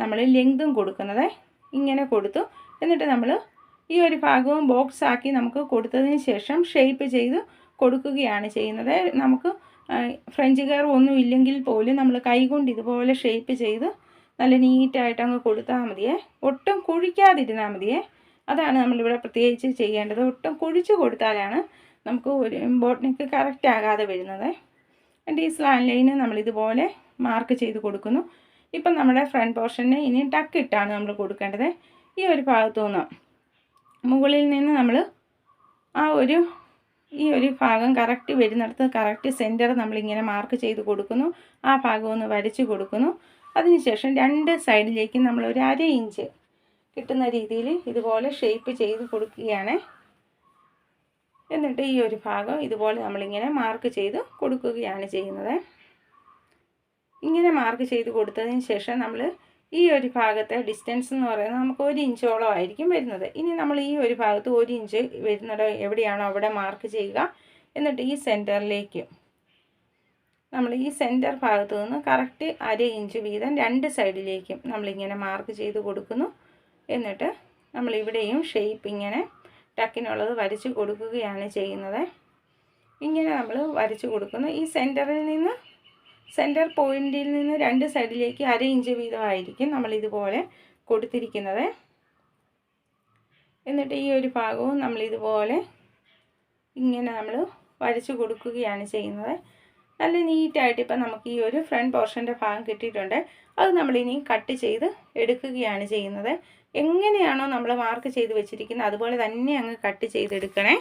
നമ്മൾ ലെങ്തും കൊടുക്കുന്നത്. ഇങ്ങനെ കൊടുത്തു. എന്നിട്ട് നമ്മൾ ഈ ഒരു ഭാഗവും ബോക്സ് ആക്കി നമുക്ക് കൊടുത്തതിന് ശേഷം ഷേപ്പ് ചെയ്ത് കൊടുക്കുകയാണ് ചെയ്യുന്നത്. നമുക്ക് ഫ്രഞ്ച് കയർ ഒന്നും ഇല്ലെങ്കിൽ പോലും നമ്മൾ കൈകൊണ്ട് ഇതുപോലെ ഷേപ്പ് ചെയ്ത് നല്ല നീറ്റായിട്ട് അങ്ങ് കൊടുത്താൽ മതിയേ. ഒട്ടും കുഴിക്കാതിരുന്നാൽ മതിയേ. അതാണ് നമ്മളിവിടെ പ്രത്യേകിച്ച് ചെയ്യേണ്ടത്. ഒട്ടും കുഴിച്ച് കൊടുത്താലാണ് നമുക്ക് ഒരു ബോട്ടിനൊക്കെ കറക്റ്റ് ആകാതെ വരുന്നത്. എന്റെ ഈ സ്ലാൻ ലൈന് നമ്മളിതുപോലെ മാർക്ക് ചെയ്ത് കൊടുക്കുന്നു. ഇപ്പം നമ്മുടെ ഫ്രണ്ട് പോർഷനെ ഇനി ടക്ക് ഇട്ടാണ് നമ്മൾ കൊടുക്കേണ്ടത്. ഈ ഒരു ഭാഗത്തു നിന്ന് മുകളിൽ നിന്ന് നമ്മൾ ആ ഒരു ഈ ഒരു ഭാഗം കറക്റ്റ് വരുന്നിടത്ത് കറക്റ്റ് സെന്റർ നമ്മളിങ്ങനെ മാർക്ക് ചെയ്ത് കൊടുക്കുന്നു. ആ ഭാഗം ഒന്ന് വരച്ച് കൊടുക്കുന്നു. അതിനുശേഷം രണ്ട് സൈഡിലേക്ക് നമ്മളൊരു അര ഇഞ്ച് കിട്ടുന്ന രീതിയിൽ ഇതുപോലെ ഷേപ്പ് ചെയ്ത് കൊടുക്കുകയാണ്. എന്നിട്ട് ഈ ഒരു ഭാഗം ഇതുപോലെ നമ്മളിങ്ങനെ മാർക്ക് ചെയ്ത് കൊടുക്കുകയാണ് ചെയ്യുന്നത്. ഇങ്ങനെ മാർക്ക് ചെയ്ത് കൊടുത്തതിന് ശേഷം നമ്മൾ ഈ ഒരു ഭാഗത്തെ ഡിസ്റ്റൻസ് എന്ന് പറയുന്നത് നമുക്ക് ഒരു ഇഞ്ചോളം ആയിരിക്കും വരുന്നത്. ഇനി നമ്മൾ ഈ ഒരു ഭാഗത്ത് ഒരു ഇഞ്ച് വരുന്നത് എവിടെയാണോ അവിടെ മാർക്ക് ചെയ്യുക. എന്നിട്ട് ഈ സെന്ററിലേക്ക് നമ്മൾ ഈ സെന്റർ ഭാഗത്ത് നിന്ന് കറക്റ്റ് അര ഇഞ്ച് വീതം രണ്ട് സൈഡിലേക്കും നമ്മളിങ്ങനെ മാർക്ക് ചെയ്ത് കൊടുക്കുന്നു. എന്നിട്ട് നമ്മളിവിടെയും ഷേപ്പ് ഇങ്ങനെ ടക്കിനുള്ളത് വരച്ച് കൊടുക്കുകയാണ് ചെയ്യുന്നത്. ഇങ്ങനെ നമ്മൾ വരച്ച് കൊടുക്കുന്നു. ഈ സെന്ററിൽ നിന്ന് സെന്റർ പോയിന്റിൽ നിന്ന് രണ്ട് സൈഡിലേക്ക് അര ഇഞ്ച് വീതമായിരിക്കും നമ്മൾ ഇതുപോലെ കൊടുത്തിരിക്കുന്നത്. എന്നിട്ട് ഈ ഒരു ഭാഗവും നമ്മൾ ഇതുപോലെ ഇങ്ങനെ നമ്മൾ വരച്ച് കൊടുക്കുകയാണ് ചെയ്യുന്നത്. നല്ല നീറ്റായിട്ട് ഇപ്പം നമുക്ക് ഈ ഒരു ഫ്രണ്ട് പോർഷന്റെ ഭാഗം കിട്ടിയിട്ടുണ്ട്. അത് നമ്മളിനി കട്ട് ചെയ്ത് എടുക്കുകയാണ് ചെയ്യുന്നത്. എങ്ങനെയാണോ നമ്മൾ മാർക്ക് ചെയ്ത് വെച്ചിരിക്കുന്നത് അതുപോലെ തന്നെ അങ്ങ് കട്ട് ചെയ്തെടുക്കണേ.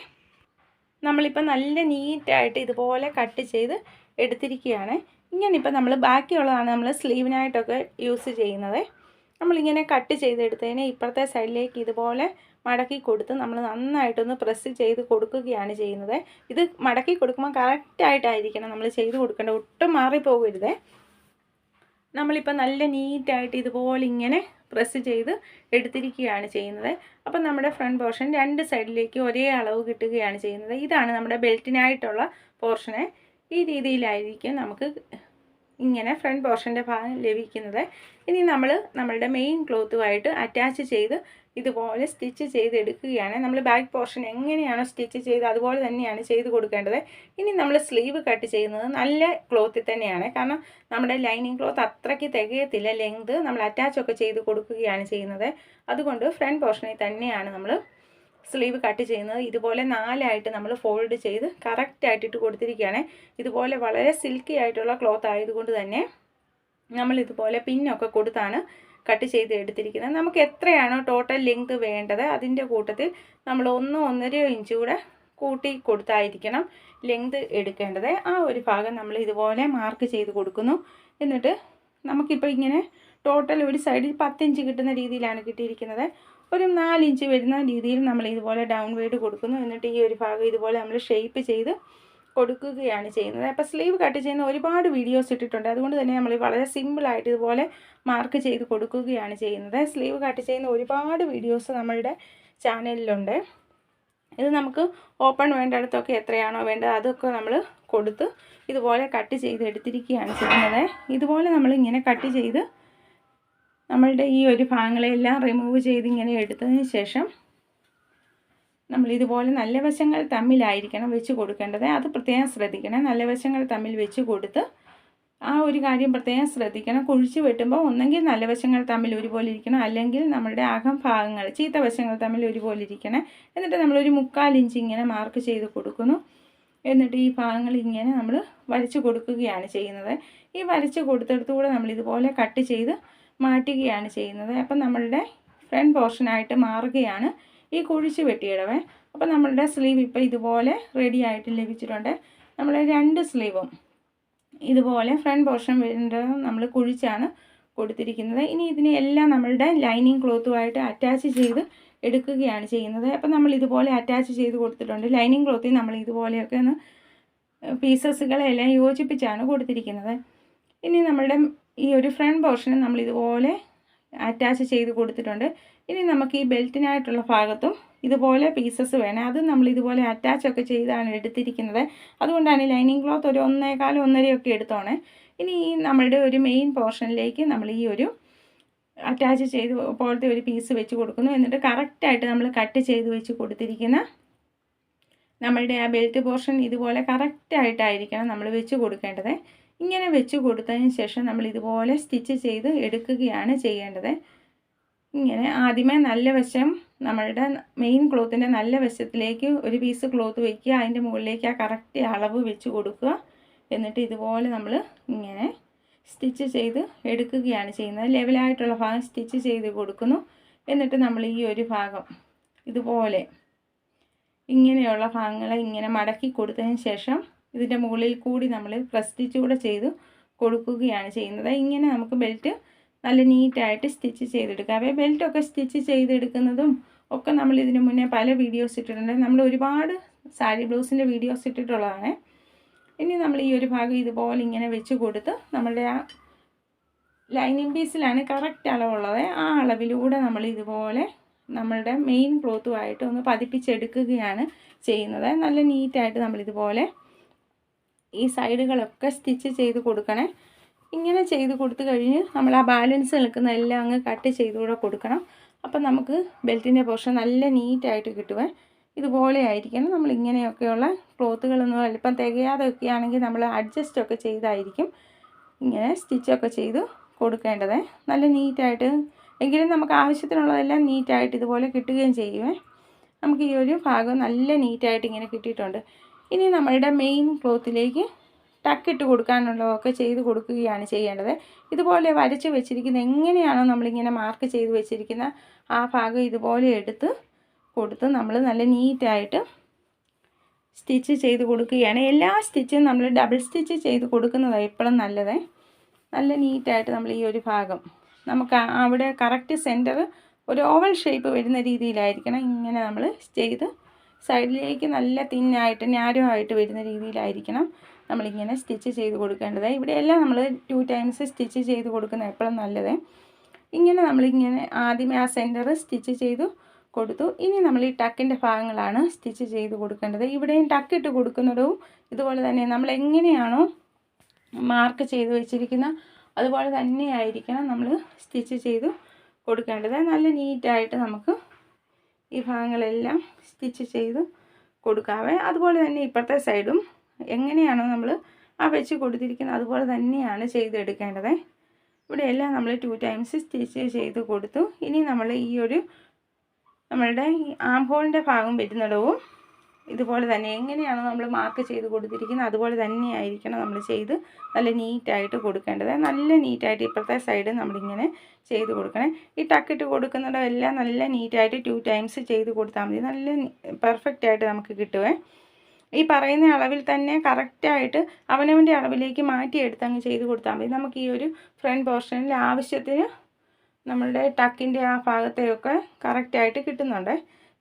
നമ്മളിപ്പോൾ നല്ല നീറ്റായിട്ട് ഇതുപോലെ കട്ട് ചെയ്ത് എടുത്തിരിക്കുകയാണ്. ഇങ്ങനെ ഇപ്പം നമ്മൾ ബാക്കിയുള്ളതാണ് നമ്മൾ സ്ലീവിനായിട്ടൊക്കെ യൂസ് ചെയ്യുന്നത്. നമ്മളിങ്ങനെ കട്ട് ചെയ്തെടുത്തതിനെ ഇപ്പുറത്തെ സൈഡിലേക്ക് ഇതുപോലെ മടക്കി കൊടുത്ത് നമ്മൾ നന്നായിട്ടൊന്ന് പ്രസ് ചെയ്ത് കൊടുക്കുകയാണ് ചെയ്യുന്നത്. ഇത് മടക്കി കൊടുക്കുമ്പോൾ കറക്റ്റായിട്ടായിരിക്കണം നമ്മൾ ചെയ്ത് കൊടുക്കേണ്ടത്. ഒട്ടും മാറിപ്പോകരുത്. നമ്മളിപ്പോൾ നല്ല നീറ്റായിട്ട് ഇതുപോലെ ഇങ്ങനെ പ്രസ് ചെയ്ത് എടുത്തിരിക്കുകയാണ് ചെയ്യുന്നത്. അപ്പം നമ്മുടെ ഫ്രണ്ട് പോർഷൻ രണ്ട് സൈഡിലേക്ക് ഒരേ അളവ് കിട്ടുകയാണ് ചെയ്യുന്നത്. ഇതാണ് നമ്മുടെ ബെൽറ്റിനായിട്ടുള്ള പോർഷനെ ഈ രീതിയിലായിരിക്കും നമുക്ക് ഇങ്ങനെ ഫ്രണ്ട് പോർഷന്റെ ഭാഗം ലഭിക്കുന്നത്. ഇനി നമ്മൾ നമ്മളുടെ മെയിൻ ക്ലോത്തുമായിട്ട് അറ്റാച്ച് ചെയ്ത് ഇതുപോലെ സ്റ്റിച്ച് ചെയ്തെടുക്കുകയാണ്. നമ്മൾ ബാക്ക് പോർഷൻ എങ്ങനെയാണോ സ്റ്റിച്ച് ചെയ്ത് അതുപോലെ തന്നെയാണ് ചെയ്ത് കൊടുക്കേണ്ടത്. ഇനി നമ്മൾ സ്ലീവ് കട്ട് ചെയ്യുന്നത് നല്ല ക്ലോത്തിൽ തന്നെയാണ്. കാരണം നമ്മുടെ ലൈനിങ് ക്ലോത്ത് അത്രയ്ക്ക് തികയത്തില്ല ലെങ്ത് നമ്മൾ അറ്റാച്ചൊക്കെ ചെയ്ത് കൊടുക്കുകയാണ് ചെയ്യുന്നത്. അതുകൊണ്ട് ഫ്രണ്ട് പോർഷനിൽ തന്നെയാണ് നമ്മൾ സ്ലീവ് കട്ട് ചെയ്യുന്നത്. ഇതുപോലെ നാലായിട്ട് നമ്മൾ ഫോൾഡ് ചെയ്ത് കറക്റ്റായിട്ട് ഇട്ട് കൊടുത്തിരിക്കുകയാണ്. ഇതുപോലെ വളരെ സിൽക്കി ആയിട്ടുള്ള ക്ലോത്ത് ആയതുകൊണ്ട് തന്നെ നമ്മൾ ഇതുപോലെ പിന്നൊക്കെ കൊടുത്താണ് കട്ട് ചെയ്ത് എടുത്തിരിക്കുന്നത്. നമുക്ക് എത്രയാണോ ടോട്ടൽ ലെങ്ത് വേണ്ടത് അതിന്റെ കൂട്ടത്തിൽ നമ്മൾ ഒന്നോ ഒന്നര ഇഞ്ച് കൂടെ കൂട്ടി കൊടുത്തായിരിക്കണം ലെങ്ത് എടുക്കേണ്ടത്. ആ ഒരു ഭാഗം നമ്മൾ ഇതുപോലെ മാർക്ക് ചെയ്ത് കൊടുക്കുന്നു. എന്നിട്ട് നമുക്കിപ്പോൾ ഇങ്ങനെ ടോട്ടൽ ഒരു സൈഡിൽ പത്തിഞ്ച് കിട്ടുന്ന രീതിയിലാണ് കിട്ടിയിരിക്കുന്നത്. ഒരു നാലിഞ്ച് വരുന്ന രീതിയിൽ നമ്മൾ ഇതുപോലെ ഡൗൺ വേഡ് കൊടുക്കുന്നു. എന്നിട്ട് ഈ ഒരു ഭാഗം ഇതുപോലെ നമ്മൾ ഷേപ്പ് ചെയ്ത് കൊടുക്കുകയാണ് ചെയ്യുന്നത്. അപ്പോൾ സ്ലീവ് കട്ട് ചെയ്യുന്ന ഒരുപാട് വീഡിയോസ് ഇട്ടിട്ടുണ്ട്. അതുകൊണ്ട് തന്നെ നമ്മൾ വളരെ സിമ്പിളായിട്ട് ഇതുപോലെ മാർക്ക് ചെയ്ത് കൊടുക്കുകയാണ് ചെയ്യുന്നത്. സ്ലീവ് കട്ട് ചെയ്യുന്ന ഒരുപാട് വീഡിയോസ് നമ്മളുടെ ചാനലിലുണ്ട്. ഇത് നമുക്ക് ഓപ്പൺ വേണ്ടിടത്തൊക്കെ എത്രയാണോ വേണ്ടത് അതൊക്കെ നമ്മൾ കൊടുത്ത് ഇതുപോലെ കട്ട് ചെയ്ത് എടുത്തിരിക്കുകയാണ് ചെയ്യുന്നത്. ഇതുപോലെ നമ്മൾ ഇങ്ങനെ കട്ട് ചെയ്ത് നമ്മളുടെ ഈ ഒരു ഭാഗങ്ങളെല്ലാം റിമൂവ് ചെയ്ത് ഇങ്ങനെ എടുത്തതിന് ശേഷം നമ്മൾ ഇതുപോലെ നല്ല വശങ്ങൾ തമ്മിലായിരിക്കണം വെച്ച് കൊടുക്കേണ്ടത്. അത് പ്രത്യേകം ശ്രദ്ധിക്കണം. നല്ല വശങ്ങൾ തമ്മിൽ വെച്ച് കൊടുത്ത് ആ ഒരു കാര്യം പ്രത്യേകം ശ്രദ്ധിക്കണം. കുഴിച്ച് വെട്ടുമ്പോൾ ഒന്നെങ്കിൽ നല്ല വശങ്ങൾ തമ്മിൽ ഒരുപോലെ ഇരിക്കണം. അല്ലെങ്കിൽ നമ്മുടെ അകം ഭാഗങ്ങൾ ചീത്ത വശങ്ങൾ തമ്മിൽ ഒരുപോലെ ഇരിക്കണം. എന്നിട്ട് നമ്മളൊരു മുക്കാൽ ഇഞ്ച് ഇങ്ങനെ മാർക്ക് ചെയ്ത് കൊടുക്കുന്നു. എന്നിട്ട് ഈ ഭാഗങ്ങൾ ഇങ്ങനെ നമ്മൾ വരച്ച് കൊടുക്കുകയാണ് ചെയ്യുന്നത്. ഈ വരച്ച് കൊടുത്തെടുത്തുകൂടെ നമ്മൾ ഇതുപോലെ കട്ട് ചെയ്ത് മാറ്റുകയാണ് ചെയ്യുന്നത്. അപ്പം നമ്മളുടെ ഫ്രണ്ട് പോർഷനായിട്ട് മാറുകയാണ്. ഈ കുഴിച്ച് വെട്ടിയിടവേ. അപ്പോൾ നമ്മളുടെ സ്ലീവ് ഇപ്പോൾ ഇതുപോലെ റെഡി ആയിട്ട് ലഭിച്ചിട്ടുണ്ട്. നമ്മൾ രണ്ട് സ്ലീവും ഇതുപോലെ ഫ്രണ്ട് പോർഷൻ വരുന്നത് നമ്മൾ കുഴിച്ചാണ് കൊടുത്തിരിക്കുന്നത്. ഇനി ഇതിനെ എല്ലാം നമ്മളുടെ ലൈനിങ് ക്ലോത്തുമായിട്ട് അറ്റാച്ച് ചെയ്ത് എടുക്കുകയാണ് ചെയ്യുന്നത്. അപ്പം നമ്മൾ ഇതുപോലെ അറ്റാച്ച് ചെയ്ത് കൊടുത്തിട്ടുണ്ട്. ലൈനിങ് ക്ലോത്തിൽ നമ്മൾ ഇതുപോലെയൊക്കെ ഒന്ന് പീസസുകളെല്ലാം യോജിപ്പിച്ചാണ് കൊടുത്തിരിക്കുന്നത്. ഇനി നമ്മളുടെ ഈ ഒരു ഫ്രണ്ട് പോർഷന് നമ്മൾ ഇതുപോലെ അറ്റാച്ച് ചെയ്ത് കൊടുത്തിട്ടുണ്ട്. ഇനി നമുക്ക് ഈ ബെൽറ്റിനായിട്ടുള്ള ഭാഗത്തും ഇതുപോലെ പീസസ് വേണം. അത് നമ്മൾ ഇതുപോലെ അറ്റാച്ച് ഒക്കെ ചെയ്താണ് എടുത്തിരിക്കുന്നത്. അതുകൊണ്ടാണ് ലൈനിങ് ക്ലോത്ത് ഒരു ഒന്നേകാലം ഒന്നരയൊക്കെ എടുത്തോണേ. ഇനി ഈ നമ്മളുടെ ഒരു മെയിൻ പോർഷനിലേക്ക് നമ്മൾ ഈ ഒരു അറ്റാച്ച് ചെയ്ത് പോലത്തെ ഒരു പീസ് വെച്ച് കൊടുക്കുന്നു. എന്നിട്ട് കറക്റ്റായിട്ട് നമ്മൾ കട്ട് ചെയ്ത് വെച്ച് കൊടുത്തിരിക്കുന്ന നമ്മളുടെ ആ ബെൽറ്റ് പോർഷൻ ഇതുപോലെ കറക്റ്റായിട്ടായിരിക്കണം നമ്മൾ വെച്ച് കൊടുക്കേണ്ടത്. ഇങ്ങനെ വെച്ച് കൊടുത്തതിന് ശേഷം നമ്മൾ ഇതുപോലെ സ്റ്റിച്ച് ചെയ്ത് എടുക്കുകയാണ് ചെയ്യേണ്ടത്. ഇങ്ങനെ ആദ്യമേ നല്ല വശം നമ്മളുടെ മെയിൻ ക്ലോത്തിന്റെ നല്ല വശത്തിലേക്ക് ഒരു പീസ് ക്ലോത്ത് വയ്ക്കുക അതിന്റെ മുകളിലേക്ക് ആ കറക്റ്റ് അളവ് വെച്ച് കൊടുക്കുക. എന്നിട്ട് ഇതുപോലെ നമ്മൾ ഇങ്ങനെ സ്റ്റിച്ച് ചെയ്ത് എടുക്കുകയാണ് ചെയ്യുന്നത്. ലെവലായിട്ടുള്ള ഭാഗം സ്റ്റിച്ച് ചെയ്ത് കൊടുക്കുന്നു. എന്നിട്ട് നമ്മൾ ഈ ഒരു ഭാഗം ഇതുപോലെ ഇങ്ങനെയുള്ള ഭാഗങ്ങളെ ഇങ്ങനെ മടക്കി കൊടുത്തതിന് ശേഷം ഇതിന്റെ മുകളിൽ കൂടി നമ്മൾ പ്ലസ് സ്റ്റിച്ച് കൂടെ ചെയ്ത് കൊടുക്കുകയാണ് ചെയ്യുന്നത്. ഇങ്ങനെ നമുക്ക് ബെൽറ്റ് നല്ല നീറ്റായിട്ട് സ്റ്റിച്ച് ചെയ്തെടുക്കാം. ബെൽറ്റൊക്കെ സ്റ്റിച്ച് ചെയ്തെടുക്കുന്നതും ഒക്കെ നമ്മൾ ഇതിന് മുന്നേ പല വീഡിയോസ് ഇട്ടിട്ടുണ്ട്. നമ്മൾ ഒരുപാട് സാരി ബ്ലൗസിന്റെ വീഡിയോസ് ഇട്ടിട്ടുള്ളതാണ്. ഇനി നമ്മൾ ഈ ഒരു ഭാഗം ഇതുപോലെ ഇങ്ങനെ വെച്ച് കൊടുത്ത് നമ്മളുടെ ആ ലൈനിങ് പീസിലാണ് കറക്റ്റ് അളവുള്ളത്. ആ അളവിലൂടെ നമ്മൾ ഇതുപോലെ നമ്മളുടെ മെയിൻ ക്ലോത്തുമായിട്ട് ഒന്ന് പതിപ്പിച്ചെടുക്കുകയാണ് ചെയ്യുന്നത്. നല്ല നീറ്റായിട്ട് നമ്മളിതുപോലെ ഈ സൈഡുകളൊക്കെ സ്റ്റിച്ച് ചെയ്ത് കൊടുക്കണേ. ഇങ്ങനെ ചെയ്ത് കൊടുത്തു കഴിഞ്ഞ് നമ്മൾ ആ ബാലൻസ് നിൽക്കുന്ന എല്ലാം അങ്ങ് കട്ട് ചെയ്തുകൂടെ കൊടുക്കണം. അപ്പം നമുക്ക് ബെൽറ്റിന്റെ പോർഷൻ നല്ല നീറ്റായിട്ട് കിട്ടുവേ ഇതുപോലെ ആയിരിക്കണം. നമ്മൾ ഇങ്ങനെയൊക്കെയുള്ള ക്ലോത്തുകളൊന്നും അല്പം തികയാതെയൊക്കെ ആണെങ്കിൽ നമ്മൾ അഡ്ജസ്റ്റൊക്കെ ചെയ്തായിരിക്കും ഇങ്ങനെ സ്റ്റിച്ചൊക്കെ ചെയ്ത് കൊടുക്കേണ്ടത്. നല്ല നീറ്റായിട്ട് എങ്കിലും നമുക്ക് ആവശ്യത്തിനുള്ളതെല്ലാം നീറ്റായിട്ട് ഇതുപോലെ കിട്ടുകയും ചെയ്യുമേ നമുക്ക് ഈ ഒരു ഭാഗം നല്ല നീറ്റായിട്ട് ഇങ്ങനെ കിട്ടിയിട്ടുണ്ട്. ഇനി നമ്മളുടെ മെയിൻ ക്ലോത്തിലേക്ക് ടക്കിട്ട് കൊടുക്കാനുള്ളതൊക്കെ ചെയ്ത് കൊടുക്കുകയാണ് ചെയ്യേണ്ടത്. ഇതുപോലെ വരച്ച് വെച്ചിരിക്കുന്ന എങ്ങനെയാണോ നമ്മളിങ്ങനെ മാർക്ക് ചെയ്ത് വെച്ചിരിക്കുന്ന ആ ഭാഗം ഇതുപോലെ എടുത്ത് കൊടുത്ത് നമ്മൾ നല്ല നീറ്റായിട്ട് സ്റ്റിച്ച് ചെയ്ത് കൊടുക്കുകയാണ്. എല്ലാ സ്റ്റിച്ചും നമ്മൾ ഡബിൾ സ്റ്റിച്ച് ചെയ്ത് കൊടുക്കുന്നതാണ് എപ്പോഴും നല്ലത്. നല്ല നീറ്റായിട്ട് നമ്മൾ ഈ ഒരു ഭാഗം നമുക്ക് അവിടെ കറക്റ്റ് സെന്റർ ഒരു ഓവൽ ഷേപ്പ് വരുന്ന രീതിയിലായിരിക്കണം ഇങ്ങനെ നമ്മൾ ചെയ്ത് സൈഡിലേക്ക് നല്ല തിന്നായിട്ട് ആയിട്ട് വരുന്ന രീതിയിലായിരിക്കണം നമ്മളിങ്ങനെ സ്റ്റിച്ച് ചെയ്ത് കൊടുക്കേണ്ടത്. ഇവിടെയെല്ലാം നമ്മൾ ടു ടൈംസ് സ്റ്റിച്ച് ചെയ്ത് കൊടുക്കുന്ന എപ്പോഴും നല്ലത്. ഇങ്ങനെ നമ്മളിങ്ങനെ ആദ്യമേ ആ സെന്റർ സ്റ്റിച്ച് ചെയ്തു കൊടുത്തു. ഇനി നമ്മൾ ഈ ടക്കിന്റെ ഭാഗങ്ങളാണ് സ്റ്റിച്ച് ചെയ്ത് കൊടുക്കേണ്ടത്. ഇവിടെയും ടക്കിട്ട് കൊടുക്കുന്നതും ഇതുപോലെ തന്നെ നമ്മൾ എങ്ങനെയാണോ മാർക്ക് ചെയ്ത് വെച്ചിരിക്കുന്ന അതുപോലെ തന്നെയായിരിക്കണം നമ്മൾ സ്റ്റിച്ച് ചെയ്ത് കൊടുക്കേണ്ടത്. നല്ല നീറ്റായിട്ട് നമുക്ക് ഈ ഭാഗങ്ങളെല്ലാം സ്റ്റിച്ച് ചെയ്ത് കൊടുക്കാവേ. അതുപോലെ തന്നെ ഇപ്പുറത്തെ സൈഡും എങ്ങനെയാണോ നമ്മൾ ആ വെച്ച് കൊടുത്തിരിക്കുന്നത് അതുപോലെ തന്നെയാണ് ചെയ്തെടുക്കേണ്ടത്. ഇവിടെയെല്ലാം നമ്മൾ ടു ടൈംസ് സ്റ്റിച്ച് ചെയ്ത് കൊടുത്തു. ഇനി നമ്മൾ ഈ ഒരു നമ്മളുടെ ഈ ആം ഹോളിന്റെ ഭാഗം വരുന്നിടവും ഇതുപോലെ തന്നെ എങ്ങനെയാണോ നമ്മൾ മാർക്ക് ചെയ്ത് കൊടുത്തിരിക്കുന്നത് അതുപോലെ തന്നെയായിരിക്കണം നമ്മൾ ചെയ്ത് നല്ല നീറ്റായിട്ട് കൊടുക്കേണ്ടത്. നല്ല നീറ്റായിട്ട് ഇപ്പോഴത്തെ സൈഡ് നമ്മളിങ്ങനെ ചെയ്ത് കൊടുക്കണേ. ഈ ടക്കിട്ട് കൊടുക്കുന്നിടമെല്ലാം നല്ല നീറ്റായിട്ട് ടു ടൈംസ് ചെയ്ത് കൊടുത്താൽ മതി. നല്ല പെർഫെക്റ്റ് ആയിട്ട് നമുക്ക് കിട്ടുവേ. ഈ പറയുന്ന അളവിൽ തന്നെ കറക്റ്റായിട്ട് അവനവന്റെ അളവിലേക്ക് മാറ്റിയെടുത്ത് അങ്ങ് ചെയ്ത് കൊടുത്താൽ മതി. നമുക്ക് ഈ ഒരു ഫ്രണ്ട് പോർഷനിൽ ആവശ്യത്തിന് നമ്മളുടെ ടക്കിന്റെ ആ ഭാഗത്തെയൊക്കെ കറക്റ്റായിട്ട് കിട്ടുന്നുണ്ട്.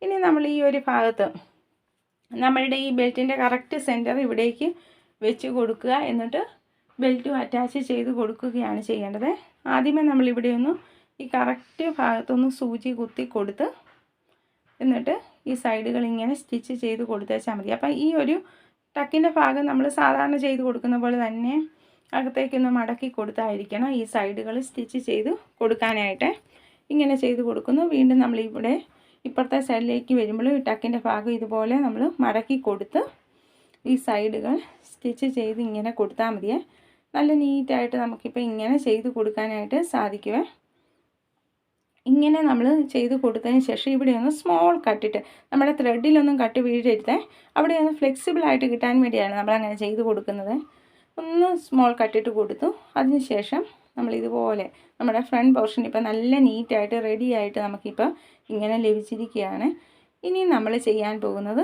ഇനി നമ്മൾ ഈ ഒരു ഭാഗത്ത് നമ്മളുടെ ഈ ബെൽറ്റിന്റെ കറക്റ്റ് സെന്റർ ഇവിടേക്ക് വെച്ച് കൊടുക്കുക. എന്നിട്ട് ബെൽറ്റും അറ്റാച്ച് ചെയ്ത് കൊടുക്കുകയാണ് ചെയ്യേണ്ടത്. ആദ്യമേ നമ്മൾ ഇവിടെ ഒന്ന് ഈ കറക്റ്റ് ഭാഗത്തൊന്ന് സൂചി കുത്തി കൊടുത്ത് എന്നിട്ട് ഈ സൈഡുകൾ ഇങ്ങനെ സ്റ്റിച്ച് ചെയ്ത് കൊടുത്തേച്ചാൽ മതി. അപ്പം ഈ ഒരു ടക്കിന്റെ ഭാഗം നമ്മൾ സാധാരണ ചെയ്ത് കൊടുക്കുന്ന പോലെ തന്നെ അകത്തേക്കൊന്ന് മടക്കി കൊടുത്തായിരിക്കണം ഈ സൈഡുകൾ സ്റ്റിച്ച് ചെയ്ത് കൊടുക്കാനായിട്ട്. ഇങ്ങനെ ചെയ്ത് കൊടുക്കുന്നു. വീണ്ടും നമ്മൾ ഇവിടെ ഇപ്പുറത്തെ സൈഡിലേക്ക് വരുമ്പോൾ ഈ ടക്കിന്റെ ഭാഗം ഇതുപോലെ നമ്മൾ മടക്കി കൊടുത്ത് ഈ സൈഡുകൾ സ്റ്റിച്ച് ചെയ്ത് ഇങ്ങനെ കൊടുത്താൽ മതിയേ. നല്ല നീറ്റായിട്ട് നമുക്കിപ്പോൾ ഇങ്ങനെ ചെയ്ത് കൊടുക്കാനായിട്ട് സാധിക്കുമേ ഇങ്ങനെ നമ്മൾ ചെയ്ത് കൊടുത്തതിന് ശേഷം ഇവിടെ ഒന്ന് സ്മോൾ കട്ടിട്ട് നമ്മുടെ ത്രെഡിലൊന്നും കട്ട് വീഴരുതേ. അവിടെ ഒന്ന് ഫ്ലെക്സിബിളായിട്ട് കിട്ടാൻ വേണ്ടിയാണ് നമ്മളങ്ങനെ ചെയ്ത് കൊടുക്കുന്നത്. ഒന്ന് സ്മോൾ കട്ടിട്ട് കൊടുത്തു. അതിന് ശേഷം നമ്മൾ ഇതുപോലെ നമ്മുടെ ഫ്രണ്ട് പോർഷൻ ഇപ്പോൾ നല്ല നീറ്റായിട്ട് റെഡി ആയിട്ട് നമുക്കിപ്പോൾ ഇങ്ങനെ ലഭിച്ചിരിക്കുകയാണ്. ഇനി നമ്മൾ ചെയ്യാൻ പോകുന്നത്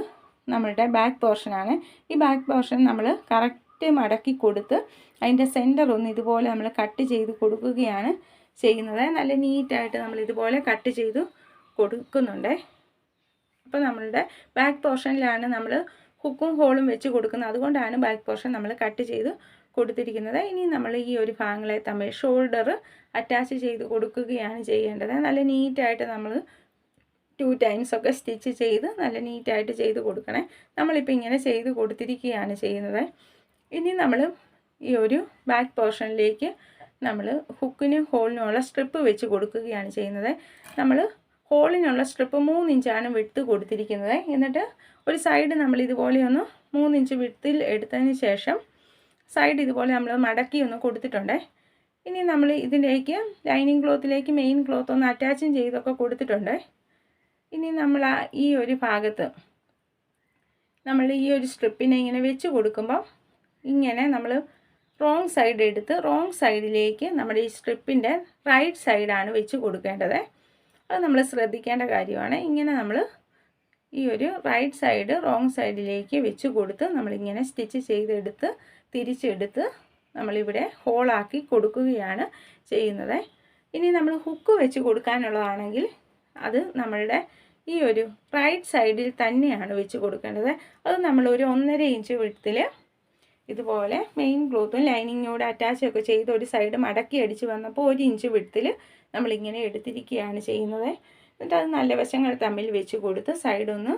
നമ്മളുടെ ബാക്ക് പോർഷനാണ് ഈ ബാക്ക് പോർഷൻ നമ്മൾ കറക്റ്റ് മടക്കി കൊടുത്ത് അതിന്റെ സെന്റർ ഒന്ന് ഇതുപോലെ നമ്മൾ കട്ട് ചെയ്ത് കൊടുക്കുകയാണ് ചെയ്യുന്നത്. നല്ല നീറ്റായിട്ട് നമ്മൾ ഇതുപോലെ കട്ട് ചെയ്ത് കൊടുക്കുന്നുണ്ട്. അപ്പോൾ നമ്മളുടെ ബാക്ക് പോർഷനിലാണ് നമ്മൾ ഹുക്കും ഹോളും വെച്ച് കൊടുക്കുന്നത്. അതുകൊണ്ടാണ് ബാക്ക് പോർഷൻ നമ്മൾ കട്ട് ചെയ്ത് കൊടുത്തിരിക്കുന്നത്. ഇനി നമ്മൾ ഈ ഒരു ഭാഗങ്ങളെ തമ്മിൽ ഷോൾഡർ അറ്റാച്ച് ചെയ്ത് കൊടുക്കുകയാണ് ചെയ്യേണ്ടത്. നല്ല നീറ്റായിട്ട് നമ്മൾ ടു ടൈംസ് ഒക്കെ സ്റ്റിച്ച് ചെയ്ത് നല്ല നീറ്റായിട്ട് ചെയ്ത് കൊടുക്കണേ. നമ്മളിപ്പോൾ ഇങ്ങനെ ചെയ്ത് കൊടുത്തിരിക്കുകയാണ് ചെയ്യുന്നത്. ഇനി നമ്മൾ ഈ ഒരു ബാക്ക് പോർഷനിലേക്ക് നമ്മൾ ഹുക്കിനും ഹോളിനുമുള്ള സ്ട്രിപ്പ് വെച്ച് കൊടുക്കുകയാണ് ചെയ്യുന്നത്. നമ്മൾ ഹോളിനുള്ള സ്ട്രിപ്പ് മൂന്ന് ഇഞ്ചാണ് വിട്ട് കൊടുത്തിരിക്കുന്നത്. എന്നിട്ട് ഒരു സൈഡ് നമ്മൾ ഇതുപോലെ ഒന്ന് മൂന്നിഞ്ച് വിട്ടിൽ എടുത്തതിന് ശേഷം സൈഡ് ഇതുപോലെ നമ്മൾ മടക്കി ഒന്ന് കൊടുത്തിട്ടുണ്ട്. ഇനി നമ്മൾ ഇതിലേക്ക് ലൈനിങ് ക്ലോത്തിലേക്ക് മെയിൻ ക്ലോത്ത് ഒന്ന് അറ്റാച്ചും ചെയ്തൊക്കെ കൊടുത്തിട്ടുണ്ട്. ഇനി നമ്മൾ ഈ ഒരു ഭാഗത്ത് നമ്മൾ ഈ ഒരു സ്ട്രിപ്പിനെ ഇങ്ങനെ വെച്ച് കൊടുക്കുമ്പോൾ ഇങ്ങനെ നമ്മൾ റോങ് സൈഡ് എടുത്ത് റോങ് സൈഡിലേക്ക് നമ്മുടെ ഈ സ്ട്രിപ്പിന്റെ റൈറ്റ് സൈഡാണ് വെച്ച് കൊടുക്കേണ്ടത്. അത് നമ്മൾ ശ്രദ്ധിക്കേണ്ട കാര്യമാണ്. ഇങ്ങനെ നമ്മൾ ഈ ഒരു റൈറ്റ് സൈഡ് റോങ് സൈഡിലേക്ക് വെച്ച് കൊടുത്ത് നമ്മളിങ്ങനെ സ്റ്റിച്ച് ചെയ്തെടുത്ത് തിരിച്ചെടുത്ത് നമ്മളിവിടെ ഹോളാക്കി കൊടുക്കുകയാണ് ചെയ്യുന്നത്. ഇനി നമ്മൾ ഹുക്ക് വെച്ച് കൊടുക്കാനുള്ളതാണെങ്കിൽ അത് നമ്മളുടെ ഈ ഒരു റൈറ്റ് സൈഡിൽ തന്നെയാണ് വെച്ച് കൊടുക്കേണ്ടത്. അത് നമ്മൾ ഒരു ഒന്നര ഇഞ്ച് വിടത്തിൽ ഇതുപോലെ മെയിൻ ക്ലോത്തും ലൈനിങ്ങോട് അറ്റാച്ച് ഒക്കെ ചെയ്ത് ഒരു സൈഡ് മടക്കി അടിച്ച് വന്നപ്പോൾ ഒരു ഇഞ്ച് വിടത്തിൽ നമ്മളിങ്ങനെ എടുത്തിരിക്കുകയാണ് ചെയ്യുന്നത്. എന്നിട്ട് അത് നല്ല വശങ്ങൾ തമ്മിൽ വെച്ച് കൊടുത്ത് സൈഡൊന്ന്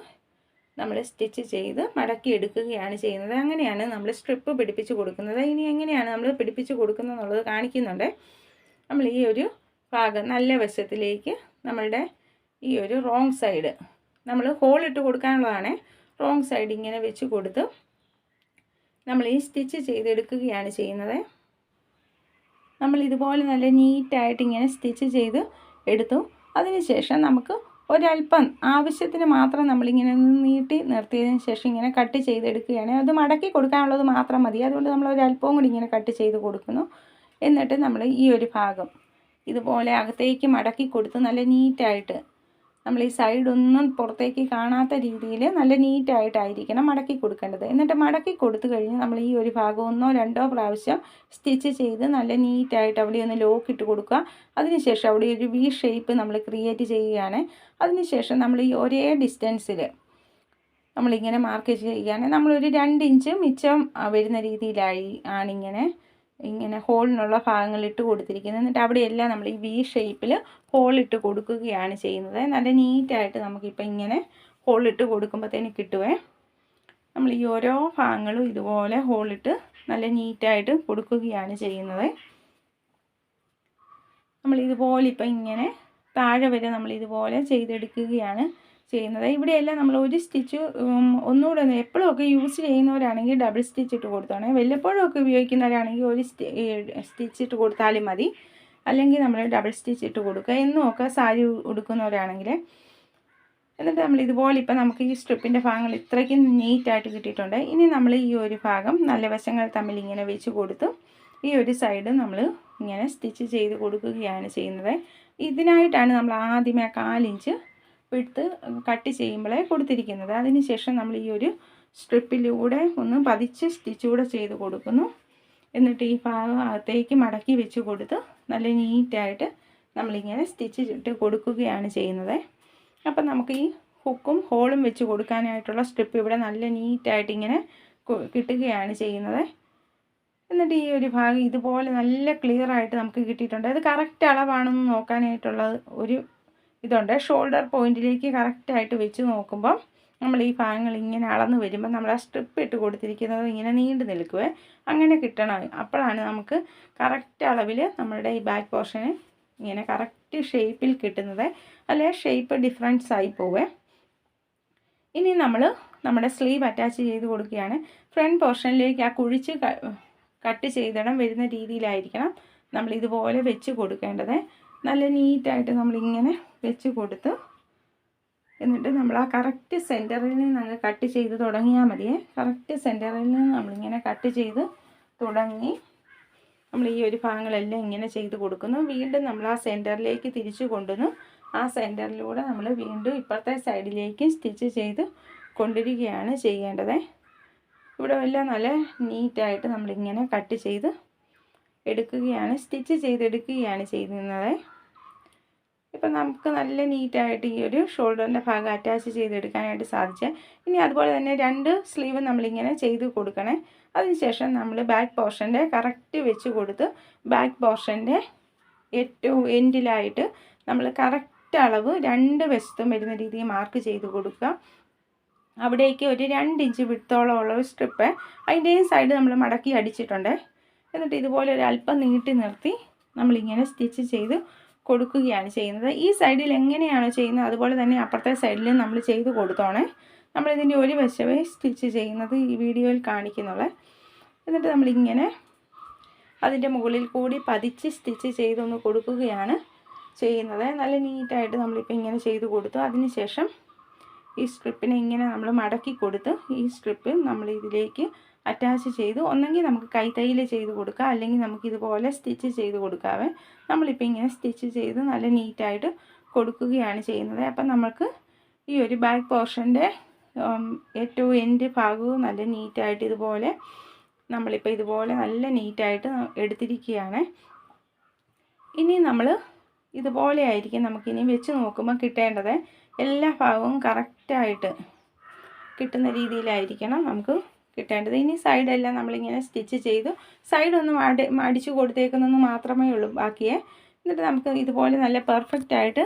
നമ്മൾ സ്റ്റിച്ച് ചെയ്ത് മടക്കി എടുക്കുകയാണ് ചെയ്യുന്നത്. അങ്ങനെയാണ് നമ്മൾ സ്ട്രിപ്പ് പിടിപ്പിച്ച് കൊടുക്കുന്നത്. ഇനി എങ്ങനെയാണ് നമ്മൾ പിടിപ്പിച്ച് കൊടുക്കുന്നത് എന്നുള്ളത് കാണിക്കുന്നുണ്ട്. നമ്മൾ ഈ ഒരു ഭാഗം നല്ല വശത്തിലേക്ക് നമ്മളുടെ ഈ ഒരു റോങ് സൈഡ് നമ്മൾ ഹോൾ ഇട്ട് കൊടുക്കാനുള്ളതാണ്. റോങ് സൈഡ് ഇങ്ങനെ വെച്ച് കൊടുത്ത് നമ്മൾ ഈ സ്റ്റിച്ച് ചെയ്തെടുക്കുകയാണ് ചെയ്യുന്നത്. നമ്മൾ ഇതുപോലെ നല്ല നീറ്റായിട്ട് ഇങ്ങനെ സ്റ്റിച്ച് ചെയ്ത് എടുത്തു. അതിനുശേഷം നമുക്ക് ഒരല്പം ആവശ്യത്തിന് മാത്രം നമ്മളിങ്ങനെ നീട്ടി നിർത്തിയതിന് ശേഷം ഇങ്ങനെ കട്ട് ചെയ്തെടുക്കുകയാണ് അത് മടക്കി കൊടുക്കാനുള്ളത് മാത്രം മതി. അതുകൊണ്ട് നമ്മൾ ഒരല്പവും കൂടി ഇങ്ങനെ കട്ട് ചെയ്ത് കൊടുക്കുന്നു. എന്നിട്ട് നമ്മൾ ഈ ഒരു ഭാഗം ഇതുപോലെ അകത്തേക്ക് മടക്കി കൊടുത്ത് നല്ല നീറ്റായിട്ട് നമ്മൾ ഈ സൈഡൊന്നും പുറത്തേക്ക് കാണാത്ത രീതിയിൽ നല്ല നീറ്റായിട്ടായിരിക്കണം മടക്കി കൊടുക്കേണ്ടത്. എന്നിട്ട് മടക്കി കൊടുത്തു കഴിഞ്ഞ് നമ്മൾ ഈ ഒരു ഭാഗം ഒന്നോ രണ്ടോ പ്രാവശ്യം സ്റ്റിച്ച് ചെയ്ത് നല്ല നീറ്റായിട്ട് അവിടെ ഒന്ന് ലോക്ക് ഇട്ട് കൊടുക്കുക. അതിനുശേഷം അവിടെ ഒരു വി ഷേപ്പ് നമ്മൾ ക്രിയേറ്റ് ചെയ്യുകയാണ്. അതിനുശേഷം നമ്മൾ ഈ ഒരേ ഡിസ്റ്റൻസിൽ നമ്മളിങ്ങനെ മാർക്ക് ചെയ്യുകയാണ്. നമ്മളൊരു രണ്ട് ഇഞ്ച് മിച്ചം വരുന്ന രീതിയിലായി ആണിങ്ങനെ ഇങ്ങനെ ഹോളിനുള്ള ഭാഗങ്ങൾ ഇട്ട് കൊടുത്തിരിക്കുന്നത്. എന്നിട്ട് അവിടെയെല്ലാം നമ്മൾ ഈ വി ഷേപ്പിൽ ഹോളിട്ട് കൊടുക്കുകയാണ് ചെയ്യുന്നത്. നല്ല നീറ്റായിട്ട് നമുക്കിപ്പോൾ ഇങ്ങനെ ഹോളിട്ട് കൊടുക്കുമ്പോഴത്തേന് കിട്ടുവേ. നമ്മൾ ഈ ഓരോ ഭാഗങ്ങളും ഇതുപോലെ ഹോളിട്ട് നല്ല നീറ്റായിട്ട് കൊടുക്കുകയാണ് ചെയ്യുന്നത്. നമ്മൾ ഇതുപോലെ ഇപ്പം ഇങ്ങനെ താഴെ വരെ നമ്മൾ ഇതുപോലെ ചെയ്തെടുക്കുകയാണ്. ചെയ്യുന്നത്. ഇവിടെയെല്ലാം നമ്മൾ ഒരു സ്റ്റിച്ച് ഒന്നുകൂടെ എപ്പോഴും എപ്പോഴുമൊക്കെ യൂസ് ചെയ്യുന്നവരാണെങ്കിൽ ഡബിൾ സ്റ്റിച്ച് ഇട്ട് കൊടുത്തോണേ. വല്ലപ്പോഴും ഒക്കെ ഉപയോഗിക്കുന്നവരാണെങ്കിൽ ഒരു സ്റ്റിച്ച് ഇട്ട് കൊടുത്താലും മതി. അല്ലെങ്കിൽ നമ്മൾ ഡബിൾ സ്റ്റിച്ച് ഇട്ട് കൊടുക്കുക. എന്നും ഒക്കെ സാരി ഉടുക്കുന്നവരാണെങ്കിൽ. എന്നിട്ട് നമ്മൾ ഇതുപോലെ ഇപ്പം നമുക്ക് ഈ സ്ട്രിപ്പിന്റെ ഭാഗങ്ങൾ ഇത്രയ്ക്കും നീറ്റായിട്ട് കിട്ടിയിട്ടുണ്ട്. ഇനി നമ്മൾ ഈ ഒരു ഭാഗം നല്ല വശങ്ങൾ തമ്മിൽ ഇങ്ങനെ വെച്ച് കൊടുത്ത് ഈ ഒരു സൈഡ് നമ്മൾ ഇങ്ങനെ സ്റ്റിച്ച് ചെയ്ത് കൊടുക്കുകയാണ് ചെയ്യുന്നത്. ഇതിനായിട്ടാണ് നമ്മൾ ആദ്യമേ കാലിഞ്ച് വിട്ട് കട്ട് ചെയ്യുമ്പോഴേ കൊടുത്തിരിക്കുന്നത്. അതിനുശേഷം നമ്മൾ ഈ ഒരു സ്ട്രിപ്പിലൂടെ ഒന്ന് പതിച്ച് സ്റ്റിച്ച് കൂടെ ചെയ്ത് കൊടുക്കുന്നു. എന്നിട്ട് ഈ ഭാഗത്തേക്ക് മടക്കി വെച്ച് കൊടുത്ത് നല്ല നീറ്റായിട്ട് നമ്മളിങ്ങനെ സ്റ്റിച്ച് ഇട്ട് കൊടുക്കുകയാണ് ചെയ്യുന്നത്. അപ്പം നമുക്ക് ഈ ഹുക്കും ഹോളും വെച്ച് കൊടുക്കാനായിട്ടുള്ള സ്ട്രിപ്പ് ഇവിടെ നല്ല നീറ്റായിട്ട് ഇങ്ങനെ കിട്ടുകയാണ് ചെയ്യുന്നത്. എന്നിട്ട് ഈ ഒരു ഭാഗം ഇതുപോലെ നല്ല ക്ലിയറായിട്ട് നമുക്ക് കിട്ടിയിട്ടുണ്ട്. അത് കറക്റ്റ് അളവാണെന്ന് നോക്കാനായിട്ടുള്ള ഒരു ഇതുണ്ട്. ഷോൾഡർ പോയിന്റിലേക്ക് കറക്റ്റായിട്ട് വെച്ച് നോക്കുമ്പം നമ്മൾ ഈ ഭാഗങ്ങൾ ഇങ്ങനെ അളന്ന് വരുമ്പോൾ നമ്മൾ ആ സ്ട്രിപ്പ് ഇട്ട് കൊടുത്തിരിക്കുന്നത് ഇങ്ങനെ നീണ്ടു നിൽക്കുവേ. അങ്ങനെ കിട്ടണം. അപ്പോഴാണ് നമുക്ക് കറക്റ്റ് അളവിൽ നമ്മളുടെ ഈ ബാക്ക് പോർഷന് ഇങ്ങനെ കറക്റ്റ് ഷേപ്പിൽ കിട്ടുന്നത്. അല്ലെ ഷേപ്പ് ഡിഫറൻസ് ആയി പോവേ. ഇനി നമ്മൾ നമ്മുടെ സ്ലീവ് അറ്റാച്ച് ചെയ്ത് കൊടുക്കുകയാണ്. ഫ്രണ്ട് പോർഷനിലേക്ക് ആ കുഴിച്ച് കട്ട് ചെയ്തിടം വരുന്ന രീതിയിലായിരിക്കണം നമ്മൾ ഇതുപോലെ വെച്ച് കൊടുക്കേണ്ടത്. നല്ല നീറ്റായിട്ട് നമ്മളിങ്ങനെ വെച്ച് കൊടുത്ത് എന്നിട്ട് നമ്മൾ ആ കറക്റ്റ് സെന്ററിൽ നിന്ന് അങ്ങ് കട്ട് ചെയ്ത് തുടങ്ങിയാൽ മതിയേ. കറക്റ്റ് സെന്ററിൽ നിന്ന് നമ്മളിങ്ങനെ കട്ട് ചെയ്ത് തുടങ്ങി നമ്മൾ ഈ ഒരു ഭാഗങ്ങളെല്ലാം ഇങ്ങനെ ചെയ്ത് കൊടുക്കുന്നു. വീണ്ടും നമ്മൾ ആ സെന്ററിലേക്ക് തിരിച്ചു കൊണ്ടുവന്നു ആ സെന്ററിലൂടെ നമ്മൾ വീണ്ടും ഇപ്പുറത്തെ സൈഡിലേക്ക് സ്റ്റിച്ച് ചെയ്ത് കൊണ്ടുവരികയാണ് ചെയ്യേണ്ടത്. ഇവിടെ എല്ലാം നല്ല നീറ്റായിട്ട് നമ്മളിങ്ങനെ കട്ട് ചെയ്ത് എടുക്കുകയാണ് സ്റ്റിച്ച് ചെയ്തെടുക്കുകയാണ് ചെയ്യുന്നത്. ഇപ്പം നമുക്ക് നല്ല നീറ്റായിട്ട് ഈ ഒരു ഷോൾഡറിന്റെ ഭാഗം അറ്റാച്ച് ചെയ്തെടുക്കാനായിട്ട് സാധിച്ചേ. ഇനി അതുപോലെ തന്നെ രണ്ട് സ്ലീവ് നമ്മളിങ്ങനെ ചെയ്ത് കൊടുക്കണേ. അതിനുശേഷം നമ്മൾ ബാക്ക് പോർഷന്റെ കറക്റ്റ് വെച്ച് കൊടുത്ത് ബാക്ക് പോർഷന്റെ ഏറ്റവും എൻഡിലായിട്ട് നമ്മൾ കറക്റ്റ് അളവ് രണ്ട് വശത്തും വരുന്ന രീതിയിൽ മാർക്ക് ചെയ്ത് കൊടുക്കുക. അവിടേക്ക് ഒരു രണ്ട് ഇഞ്ച് വിട്ടോളം ഉള്ള ഒരു സ്ട്രിപ്പ് അതിന്റെയും സൈഡ് നമ്മൾ മടക്കി അടിച്ചിട്ടുണ്ട്. എന്നിട്ട് ഇതുപോലെ ഒരു അല്പം നീട്ടി നിർത്തി നമ്മളിങ്ങനെ സ്റ്റിച്ച് ചെയ്ത് കൊടുക്കുകയാണ് ചെയ്യുന്നത്. ഈ സൈഡിൽ എങ്ങനെയാണോ ചെയ്യുന്നത് അതുപോലെ തന്നെ അപ്പുറത്തെ സൈഡിലും നമ്മൾ ചെയ്ത് കൊടുത്തോണേ. നമ്മളിതിന്റെ ഒരു വശമേ സ്റ്റിച്ച് ചെയ്യുന്നത് ഈ വീഡിയോയിൽ കാണിക്കുന്നുള്ളത് എന്നിട്ട് നമ്മളിങ്ങനെ അതിന്റെ മുകളിൽ കൂടി പതിച്ച് സ്റ്റിച്ച് ചെയ്തൊന്ന് കൊടുക്കുകയാണ് ചെയ്യുന്നത്. നല്ല നീറ്റായിട്ട് നമ്മളിപ്പോൾ ഇങ്ങനെ ചെയ്ത് കൊടുത്തു. അതിനുശേഷം ഈ സ്ട്രിപ്പിനെ ഇങ്ങനെ നമ്മൾ മടക്കി കൊടുത്ത് ഈ സ്ട്രിപ്പ് നമ്മൾ ഇതിലേക്ക് അറ്റാച്ച് ചെയ്ത്. ഒന്നെങ്കിൽ നമുക്ക് കൈത്തയ്യിൽ ചെയ്ത് കൊടുക്കാം. അല്ലെങ്കിൽ നമുക്ക് ഇതുപോലെ സ്റ്റിച്ച് ചെയ്ത് കൊടുക്കാവേ. നമ്മളിപ്പോൾ ഇങ്ങനെ സ്റ്റിച്ച് ചെയ്ത് നല്ല നീറ്റായിട്ട് കൊടുക്കുകയാണ് ചെയ്യുന്നത്. അപ്പം നമുക്ക് ഈ ഒരു ബാക്ക് പോർഷന്റെ ഏറ്റവും എൻഡ് ഭാഗവും നല്ല നീറ്റായിട്ട് ഇതുപോലെ നമ്മളിപ്പോൾ ഇതുപോലെ നല്ല നീറ്റായിട്ട് എടുത്തിരിക്കുകയാണ്. ഇനി നമ്മൾ ഇതുപോലെ ആയിരിക്കും നമുക്കിനി വെച്ച് നോക്കുമ്പോൾ കിട്ടേണ്ടത്. എല്ലാ ഭാഗവും കറക്റ്റായിട്ട് കിട്ടുന്ന രീതിയിലായിരിക്കണം നമുക്ക് കിട്ടേണ്ടത്. ഇനി സൈഡെല്ലാം നമ്മളിങ്ങനെ സ്റ്റിച്ച് ചെയ്തു. സൈഡൊന്ന് മാടി മടിച്ചു കൊടുത്തേക്കുന്നൊന്ന് മാത്രമേ ഉള്ളൂ ബാക്കിയെ. എന്നിട്ട് നമുക്ക് ഇതുപോലെ നല്ല പെർഫെക്റ്റ് ആയിട്ട്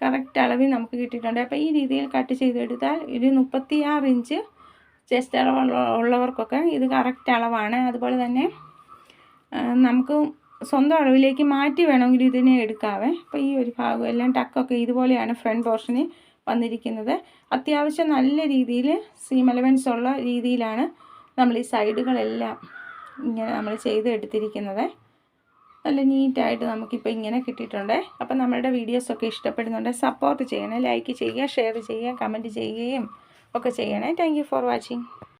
കറക്റ്റ് അളവിൽ നമുക്ക് കിട്ടിയിട്ടുണ്ട്. അപ്പോൾ ഈ രീതിയിൽ കട്ട് ചെയ്തെടുത്താൽ ഒരു മുപ്പത്തിയാറ് ഇഞ്ച് ചെസ്റ്റ് അളവ് ഉള്ളവർക്കൊക്കെ ഇത് കറക്റ്റ് അളവാണ്. അതുപോലെ തന്നെ നമുക്ക് സ്വന്തം അളവിലേക്ക് മാറ്റി വേണമെങ്കിൽ ഇതിനെ എടുക്കാവേ. അപ്പോൾ ഈ ഒരു ഭാഗം എല്ലാം ടക്കൊക്കെ ഇതുപോലെയാണ് ഫ്രണ്ട് പോർഷന് വന്നിരിക്കുന്നത്. അത്യാവശ്യം നല്ല രീതിയിൽ സീം എലവൻസ് ഉള്ള രീതിയിലാണ് നമ്മൾ ഈ സൈഡുകളെല്ലാം ഇങ്ങനെ നമ്മൾ ചെയ്ത് എടുത്തിരിക്കുന്നത് നല്ല നീറ്റായിട്ട് നമുക്കിപ്പോൾ ഇങ്ങനെ കിട്ടിയിട്ടുണ്ട്. അപ്പം നമ്മളുടെ വീഡിയോസൊക്കെ ഇഷ്ടപ്പെടുന്നുണ്ട് സപ്പോർട്ട് ചെയ്യണേ ലൈക്ക് ചെയ്യുക ഷെയർ ചെയ്യുക കമന്റ് ചെയ്യുകയും ഒക്കെ ചെയ്യണേ. Thank for watching